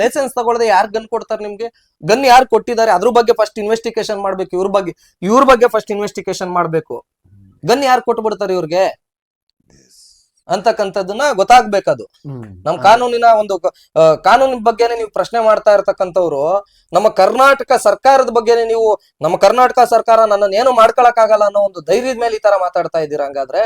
Licence ತಗೊಳ್ಳದೆ ಯಾರು gun ಕೊಡ್ತಾರೆ ನಿಮ್ಗೆ? ಗನ್ ಯಾರು ಕೊಟ್ಟಿದ್ದಾರೆ? ಅದ್ರ ಬಗ್ಗೆ ಫಸ್ಟ್ ಇನ್ವೆಸ್ಟಿಗೇಷನ್ ಮಾಡ್ಬೇಕು ಇವ್ರ ಬಗ್ಗೆ ಇವ್ರ ಬಗ್ಗೆ ಫಸ್ಟ್ ಇನ್ವೆಸ್ಟಿಗೇಷನ್ ಮಾಡ್ಬೇಕು. ಗನ್ ಯಾರು ಕೊಟ್ಬಿಡ್ತಾರೆ ಇವ್ರಿಗೆ? ಅಂತಕ್ಕಂಥದ್ದನ್ನ ಗೊತ್ತಾಗ್ಬೇಕದು. ನಮ್ ಕಾನೂನಿನ ಒಂದು ಕಾನೂನಿನ ಬಗ್ಗೆನೆ ನೀವು ಪ್ರಶ್ನೆ ಮಾಡ್ತಾ ಇರತಕ್ಕಂಥವ್ರು ನಮ್ಮ ಕರ್ನಾಟಕ ಸರ್ಕಾರದ ಬಗ್ಗೆನೆ ನೀವು ನಮ್ಮ ಕರ್ನಾಟಕ ಸರ್ಕಾರ ನನ್ನನ್ನು ಏನು ಮಾಡ್ಕೊಳಕ್ ಆಗಲ್ಲ ಅನ್ನೋ ಒಂದು ಧೈರ್ಯದ ಮೇಲೆ ಈ ತರ ಮಾತಾಡ್ತಾ ಇದ್ದೀರಾ ಹಂಗಾದ್ರೆ?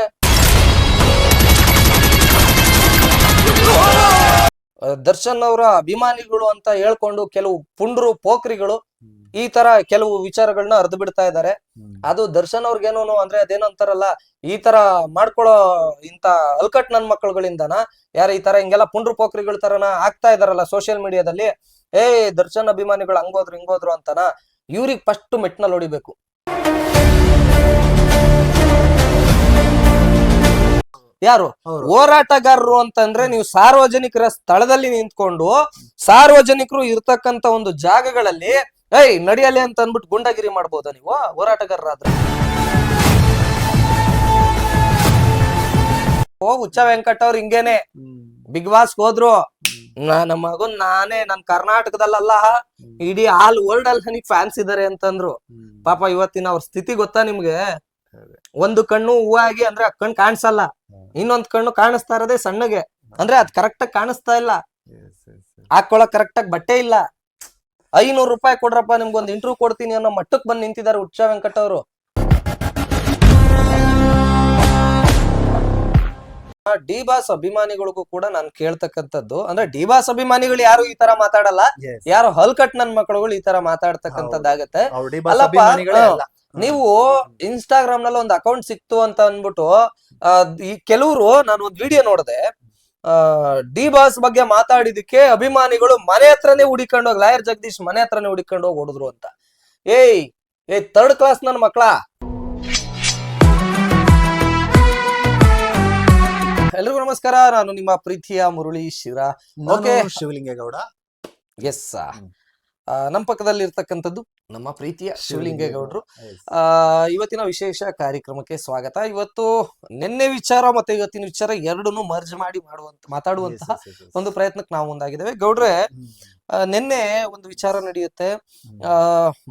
ದರ್ಶನ್ ಅವರ ಅಭಿಮಾನಿಗಳು ಅಂತ ಹೇಳ್ಕೊಂಡು ಕೆಲವು ಪುಂಡ್ರು ಪೋಖ್ರಿಗಳು ಈ ತರ ಕೆಲವು ವಿಚಾರಗಳನ್ನ ಅರ್ಧ ಬಿಡ್ತಾ ಇದ್ದಾರೆ. ಅದು ದರ್ಶನ್ ಅವ್ರಿಗೇನು ಅಂದ್ರೆ ಅದೇನೋ ಅಂತಾರಲ್ಲ ಈ ತರ ಮಾಡ್ಕೊಳ್ಳೋ ಇಂತ ಅಲ್ಕಟ್ ನನ್ ಮಕ್ಕಳುಗಳಿಂದನ ಯಾರ ಈ ತರ ಹಿಂಗೆಲ್ಲ ಪುಂಡ್ರು ಪೋಖ್ರಿಗಳ ತರನ ಆಗ್ತಾ ಇದಾರಲ್ಲ ಸೋಷಿಯಲ್ ಮೀಡಿಯಾದಲ್ಲಿ? ಏ ದರ್ಶನ್ ಅಭಿಮಾನಿಗಳು ಹಂಗೋದ್ರು ಹಿಂಗೋದ್ರು ಅಂತನ? ಇವ್ರಿಗೆ ಫಸ್ಟ್ ಮೆಟ್ನಲ್ಲಿ ಹೊಡಿಬೇಕು. ಯಾರು? ಹೋರಾಟಗಾರರು ಅಂತಂದ್ರೆ ನೀವು ಸಾರ್ವಜನಿಕರ ಸ್ಥಳದಲ್ಲಿ ನಿಂತ್ಕೊಂಡು ಸಾರ್ವಜನಿಕರು ಇರ್ತಕ್ಕಂತ ಒಂದು ಜಾಗಗಳಲ್ಲಿ ಏಯ್ ನಡಿಯಲಿ ಅಂತ ಅಂದ್ಬಿಟ್ಟು ಗುಂಡಗಿರಿ ಮಾಡ್ಬೋದಾ ನೀವು? ಹೋರಾಟಗಾರರಾದ್ರೆ. ಓ ಹುಚ್ಚ ವೆಂಕಟ್ ಅವ್ರು ಹಿಂಗೇನೆ. ಬಿಗ್ ಬಾಸ್ ಹೋದ್ರು. ನಮ್ಮ ಮಗನ್ ನಾನೇ ನನ್ ಕರ್ನಾಟಕದಲ್ಲ ಇಡೀ ಆಲ್ ವರ್ಲ್ಡ್ ಅಲ್ಲಿ ನನಗ್ ಫ್ಯಾನ್ಸ್ ಇದಾರೆ ಅಂತಂದ್ರು. ಪಾಪ ಇವತ್ತಿನ ಅವ್ರ ಸ್ಥಿತಿ ಗೊತ್ತಾ ನಿಮ್ಗೆ? ಒಂದು ಕಣ್ಣು ಹೂವಾಗಿ ಅಂದ್ರೆ ಆ ಕಣ್ಣು ಕಾಣಿಸಲ್ಲ. ಇನ್ನೊಂದ್ ಕಣ್ಣು ಕಾಣಿಸ್ತಾ ಇರೋದೇ ಸಣ್ಣಗೆ. ಅಂದ್ರೆ ಅದ್ ಕರೆಕ್ಟ್ ಆಗಿ ಕಾಣಿಸ್ತಾ ಇಲ್ಲ. ಹಾಕೊಳಕ್ ಕರೆಕ್ಟ್ ಆಗಿ ಬಟ್ಟೆ ಇಲ್ಲ. ಐನೂರು ರೂಪಾಯಿ ಕೊಡ್ರಪ್ಪ ನಿಮ್ಗೊಂದು ಇಂಟರ್ವ್ಯೂ ಕೊಡ್ತೀನಿ ಅನ್ನೋ ಮಟ್ಟಕ್ ಬಂದ್ ನಿಂತಿದ್ದಾರೆ ಉಚ್ಚ ವೆಂಕಟ ಅವರು. ಡಿ ಬಾಸ್ ಅಭಿಮಾನಿಗಳಿಗೂ ಕೂಡ ನಾನು ಕೇಳ್ತಕ್ಕಂಥದ್ದು ಅಂದ್ರೆ ಡಿ ಬಾಸ್ ಅಭಿಮಾನಿಗಳು ಯಾರು ಈ ತರ ಮಾತಾಡಲ್ಲ? ಯಾರು ಹಲ್ಕಟ್ ನನ್ ಮಕ್ಕಳುಗಳು ಈ ತರ ಮಾತಾಡ್ತಕ್ಕಂಥದ್ದಾಗತ್ತೆ. ನೀವು ಇನ್ಸ್ಟಾಗ್ರಾಮ್ನಲ್ಲಿ ಒಂದು ಅಕೌಂಟ್ ಸಿಕ್ತು ಅಂತ ಅನ್ಬಿಟ್ಟು ಈ ಕೆಲವರು ನಾನು ಒಂದು ವಿಡಿಯೋ ನೋಡಿದೆ. ಡಿ ಬಾಸ್ ಬಗ್ಗೆ ಮಾತಾಡಿದಕ್ಕೆ ಅಭಿಮಾನಿಗಳು ಮನೆ ಹತ್ರನೇ ಹುಡಿಕೊಂಡು ಹೋಗಿ ಲಾಯರ್ ಜಗದೀಶ್ ಮನೆ ಹತ್ರನೇ ಹುಡಿಕೊಂಡು ಹೋಗಿ ಹೊಡೆದ್ರು ಅಂತ. ಏಯ್ ಏ ಥರ್ಡ್ ಕ್ಲಾಸ್ ನನ್ನ ಮಕ್ಕಳ ಎಲ್ರಿಗೂ ನಮಸ್ಕಾರ ನಾನು ನಿಮ್ಮ ಪ್ರೀತಿಯ ಮುರಳಿ ಶಿರಾ. ಓಕೆ. ಶಿವಲಿಂಗೇಗೌಡ. ಎಸ್ ನಮ್ಮ ಪಕ್ಕದಲ್ಲಿ ಇರ್ತಕ್ಕಂಥದ್ದು ನಮ್ಮ ಪ್ರೀತಿಯ ಶಿವಲಿಂಗೇಗೌಡರು. ಆ ಇವತ್ತಿನ ವಿಶೇಷ ಕಾರ್ಯಕ್ರಮಕ್ಕೆ ಸ್ವಾಗತ. ಇವತ್ತು ನಿನ್ನೆ ವಿಚಾರ ಮತ್ತೆ ಇವತ್ತಿನ ವಿಚಾರ ಎರಡನ್ನು ಮರ್ಜ್ ಮಾಡಿ ಮಾಡುವಂತ ಮಾತಾಡುವಂತಹ ಒಂದು ಪ್ರಯತ್ನಕ್ಕೆ ನಾವು ಮುಂದಾಗಿದ್ದೇವೆ. ಗೌಡ್ರೆ ನಿನ್ನೆ ಒಂದು ವಿಚಾರ ನಡೆಯುತ್ತೆ. ಆ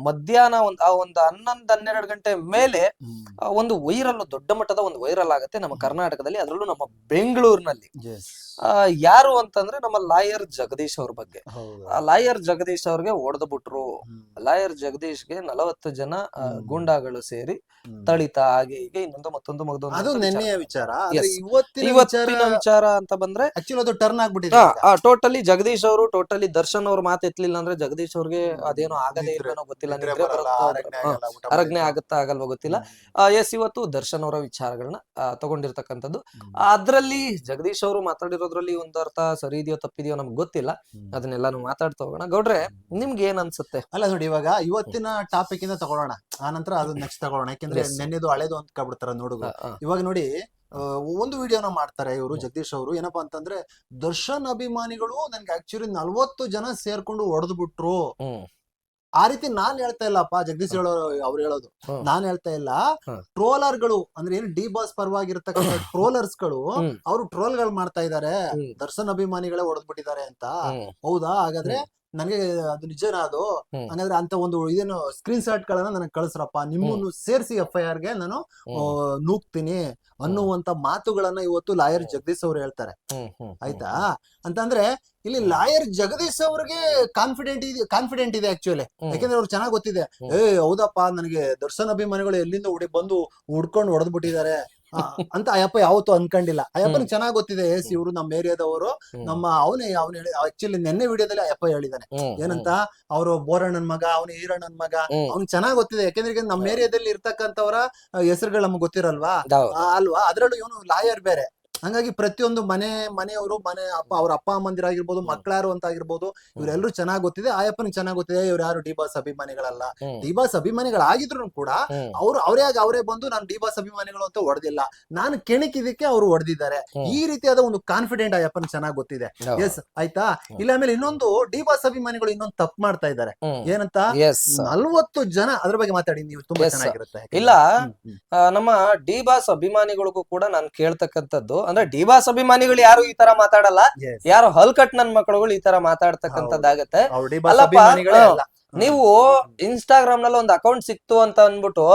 ಮಧ್ಯಾಹ್ನ ಒಂದ್ ಆ ಒಂದು ಹನ್ನೊಂದ್ ಹನ್ನೆರಡು ಗಂಟೆ ಮೇಲೆ ಒಂದು ವೈರಲ್ ದೊಡ್ಡ ಮಟ್ಟದ ಒಂದು ವೈರಲ್ ಆಗುತ್ತೆ ನಮ್ಮ ಕರ್ನಾಟಕದಲ್ಲಿ ಅದರಲ್ಲೂ ನಮ್ಮ ಬೆಂಗಳೂರಿನಲ್ಲಿ. ಆ, ಯಾರು ಅಂತಂದ್ರೆ ನಮ್ಮ ಲಾಯರ್ ಜಗದೀಶ್ ಅವ್ರ ಬಗ್ಗೆ. ಆ ಲಾಯರ್ ಜಗದೀಶ್ ಅವ್ರಿಗೆ ಒಡೆದು ಬಿಟ್ರು. ಲಾಯರ್ ಜಗದೀಶ್ಗೆ ನಲವತ್ತು ಜನ ಗೂಂಡಾಗಳು ಸೇರಿ ತಳಿತ ಹಾಗೆ ಹೀಗೆ ಇನ್ನೊಂದು ಮತ್ತೊಂದು ಮಗದೊಂದು ವಿಚಾರ. ಇವತ್ತಿನ ವಿಚಾರ ಅಂತ ಬಂದ್ರೆ ಟರ್ನ್ ಆಗ್ಬಿಟ್ಟಿದೆ. ಟೋಟಲಿ ಜಗದೀಶ್ ಅವರು ಟೋಟಲಿ ದರ್ಶನ್ ಅವ್ರ ಮಾತು ಎತ್ತಲಿಲ್ಲ ಅಂದ್ರೆ ಜಗದೀಶ್ ಅವ್ರಿಗೆ ಅದೇನೋ ಆಗದೇ ಇರ್ಬೇನೋ ಗೊತ್ತಿಲ್ಲ ನಿದ್ರೆ ಬರುತ್ತೋ ಅರಗ್ನೆ ಮಾಡಿಲ್ಲ. ಆಗುತ್ತಾ ಆಗಲ್ವೋ ಗೊತ್ತಿಲ್ಲ. ಎಸ್ ಇವತ್ತು ದರ್ಶನ್ ಅವರ ವಿಚಾರಗಳನ್ನ ತಗೊಂಡಿರ್ತಕ್ಕಂಥದ್ದು. ಅದ್ರಲ್ಲಿ ಜಗದೀಶ್ ಅವರು ಮಾತಾಡಿರೋದ್ರಲ್ಲಿ ಒಂದು ಅರ್ಥ ಸರಿ ಇದೆಯೋ ತಪ್ಪಿದೆಯೋ ನಮ್ಗೆ ಗೊತ್ತಿಲ್ಲ. ಅದನ್ನೆಲ್ಲಾನು ಮಾತಾಡ್ತಾ ಹೋಗೋಣ. ಗೌಡ್ರೆ ನಿಮ್ಗೆ ಏನ್ ಅನ್ಸುತ್ತೆ? ಅಲ್ಲ ನೋಡಿ ಇವಾಗ ಇವತ್ತಿನ ಟಾಪಿಕ್ ಇಂದ ತಗೊಳ್ಳೋಣ. ಆ ನಂತರ ಅದು ನೆಕ್ಸ್ಟ್ ತಗೊಳ್ಳೋಣ. ಯಾಕಂದ್ರೆ Yes. ನೆನ್ನೆದು ಹಳೇದು ಅಂತ ಕಾಬಿಡ್ತಾರ ಆ, ಆ, ಇವಾಗ ನೋಡಿ ಒಂದು ವಿಡಿಯೋನ ಮಾಡ್ತಾರೆ ಇವರು ಜಗದೀಶ್ ಅವರು. ಏನಪ್ಪಾ ಅಂತಂದ್ರೆ ದರ್ಶನ್ ಅಭಿಮಾನಿಗಳು ನನ್ಗೆ ಆಕ್ಚುಲಿ ನಲ್ವತ್ತು ಜನ ಸೇರ್ಕೊಂಡು ಹೊಡೆದು ಬಿಟ್ರು ಆ ರೀತಿ ನಾನ್ ಹೇಳ್ತಾ ಇಲ್ಲಪ್ಪ ಜಗದೀಶ್ ಹೇಳೋ ಅವ್ರು ಹೇಳೋದು. ನಾನ್ ಹೇಳ್ತಾ ಇಲ್ಲ. ಟ್ರೋಲರ್ಗಳು ಅಂದ್ರೆ ಏನು ಡಿ ಬಾಸ್ ಪರವಾಗಿರ್ತಕ್ಕಂಥ ಟ್ರೋಲರ್ಸ್ಗಳು. ಅವರು ಟ್ರೋಲ್ಗಳು ಮಾಡ್ತಾ ಇದಾರೆ. ದರ್ಶನ್ ಅಭಿಮಾನಿಗಳೇ ಹೊಡೆದ್ಬಿಟ್ಟಿದ್ದಾರೆ ಅಂತ. ಹೌದಾ? ಹಾಗಾದ್ರೆ ನನಗೆ ಅದು ನಿಜನಾ ಅದು? ಹಾಗಾದ್ರೆ ಅಂತ ಒಂದು ಇದೇನು ಸ್ಕ್ರೀನ್ ಶಾಟ್ ಗಳನ್ನ ನನಗೆ ಕಳಿಸ್ರಪ್ಪ. ನಿಮ್ಮನ್ನು ಸೇರಿಸಿ ಎಫ್ ಐ ಆರ್ಗೆ ನಾನು ನೂಕ್ತೀನಿ ನೂಗ್ತೀನಿ ಅನ್ನುವಂತ ಮಾತುಗಳನ್ನ ಇವತ್ತು ಲಾಯರ್ ಜಗದೀಶ್ ಅವ್ರು ಹೇಳ್ತಾರೆ. ಆಯ್ತಾ? ಅಂತಂದ್ರೆ ಇಲ್ಲಿ ಲಾಯರ್ ಜಗದೀಶ್ ಅವ್ರಿಗೆ ಕಾನ್ಫಿಡೆಂಟ್ ಇದೆ ಕಾನ್ಫಿಡೆಂಟ್ ಇದೆ ಆಕ್ಚುಲಿ. ಯಾಕಂದ್ರೆ ಅವ್ರು ಚೆನ್ನಾಗ್ ಗೊತ್ತಿದೆ. ಏ ಹೌದಪ್ಪ ನನಗೆ ದರ್ಶನ್ ಅಭಿಮಾನಿಗಳು ಎಲ್ಲಿಂದ ಹುಡಿ ಬಂದು ಹುಡ್ಕೊಂಡು ಹೊಡೆದ್ ಬಿಟ್ಟಿದ್ದಾರೆ ಅಂತ ಅಯ್ಯಪ್ಪ ಯಾವತ್ತು ಅನ್ಕೊಂಡಿಲ್ಲ. ಅಯ್ಯಪ್ಪನಿಗೆ ಚೆನ್ನಾಗ್ ಗೊತ್ತಿದೆ ಎಸ್ ಇವರು ನಮ್ಮ ಏರಿಯಾದವರು. ನಮ್ಮ ಅವನೇ ಅವನು ಹೇಳಿ ಆಕ್ಚುಲಿ ನಿನ್ನೆ ವಿಡಿಯೋದಲ್ಲಿ ಅಯ್ಯಪ್ಪ ಹೇಳಿದಾನೆ. ಏನಂತ? ಅವರು ಬೋರಣ್ಣನ್ ಮಗ ಅವನು ಈರಣ್ಣನ್ ಮಗ. ಅವ್ನ್ ಚೆನ್ನಾಗ್ ಗೊತ್ತಿದೆ. ಯಾಕೆಂದ್ರೆ ನಮ್ಮ ಏರಿಯಾದಲ್ಲಿ ಇರ್ತಕ್ಕಂಥವ್ರ ಹೆಸರುಗಳು ನಮ್ಗೆ ಗೊತ್ತಿರಲ್ವಾ? ಅಲ್ವಾ? ಅದ್ರಲ್ಲೂ ಇವನು ಲಾಯರ್ ಬೇರೆ. ಹಂಗಾಗಿ ಪ್ರತಿಯೊಂದು ಮನೆ ಮನೆಯವರು ಮನೆ ಅಪ್ಪ ಅವ್ರ ಅಪ್ಪ ಅಮ್ಮಂದಿರ ಆಗಿರ್ಬೋದು ಮಕ್ಕಳಾರು ಅಂತ ಆಗಿರ್ಬೋದು ಇವರೆಲ್ಲರೂ ಚೆನ್ನಾಗ್ ಗೊತ್ತಿದೆ. ಆಯಪ್ಪನಿಗೆ ಚೆನ್ನಾಗ್ ಗೊತ್ತಿದೆ ಇವ್ರು ಯಾರು ಡಿ ಬಾಸ್ ಅಭಿಮಾನಿಗಳಲ್ಲ? ಡಿ ಬಾಸ್ ಅಭಿಮಾನಿಗಳಾಗಿದ್ರು ಕೂಡ ಅವ್ರು ಅವರೇ ಆಗಿ ಅವರೇ ಬಂದು ನಾನು ಡಿ ಬಾಸ್ ಅಭಿಮಾನಿಗಳು ಅಂತ ಹೊಡೆದಿಲ್ಲ. ನಾನು ಕೆಣಕಿದಕ್ಕೆ ಅವ್ರು ಹೊಡೆದಿದ್ದಾರೆ. ಈ ರೀತಿಯಾದ ಒಂದು ಕಾನ್ಫಿಡೆಂಟ್ ಆಯಪ್ಪನ ಚೆನ್ನಾಗ್ ಗೊತ್ತಿದೆ. ಎಸ್ ಆಯ್ತಾ? ಇಲ್ಲ ಆಮೇಲೆ ಇನ್ನೊಂದು ಡಿ ಬಾಸ್ ಅಭಿಮಾನಿಗಳು ಇನ್ನೊಂದು ತಪ್ಪು ಮಾಡ್ತಾ ಇದ್ದಾರೆ. ಏನಂತ. ನಲ್ವತ್ತು ಜನ ಅದ್ರ ಬಗ್ಗೆ ಮಾತಾಡಿ ನೀವು ತುಂಬಾ ಚೆನ್ನಾಗಿರುತ್ತೆ. ಇಲ್ಲ ನಮ್ಮ ಡಿ ಬಾಸ್ ಅಭಿಮಾನಿಗಳಿಗೂ ಕೂಡ ನಾನು ಕೇಳ್ತಕ್ಕಂಥದ್ದು ಅಂದ್ರೆ ಡಿಬಾಸ್ ಅಭಿಮಾನಿಗಳು ಯಾರು ಈ ತರ ಮಾತಾಡಲ್ಲ. ಯಾರು ಹಲ್ಕಟ್ ನನ್ ಮಕ್ಕಳುಗಳು ಈ ತರ ಮಾತಾಡ್ತಕ್ಕಂಥದ್ದಾಗತ್ತೆ. ಅಲ್ಲಪ್ಪ, ನೀವು ಇನ್ಸ್ಟಾಗ್ರಾಮ್ನಲ್ಲಿ ಒಂದು ಅಕೌಂಟ್ ಸಿಕ್ತು ಅಂತ ಅನ್ಬಿಟ್ಟು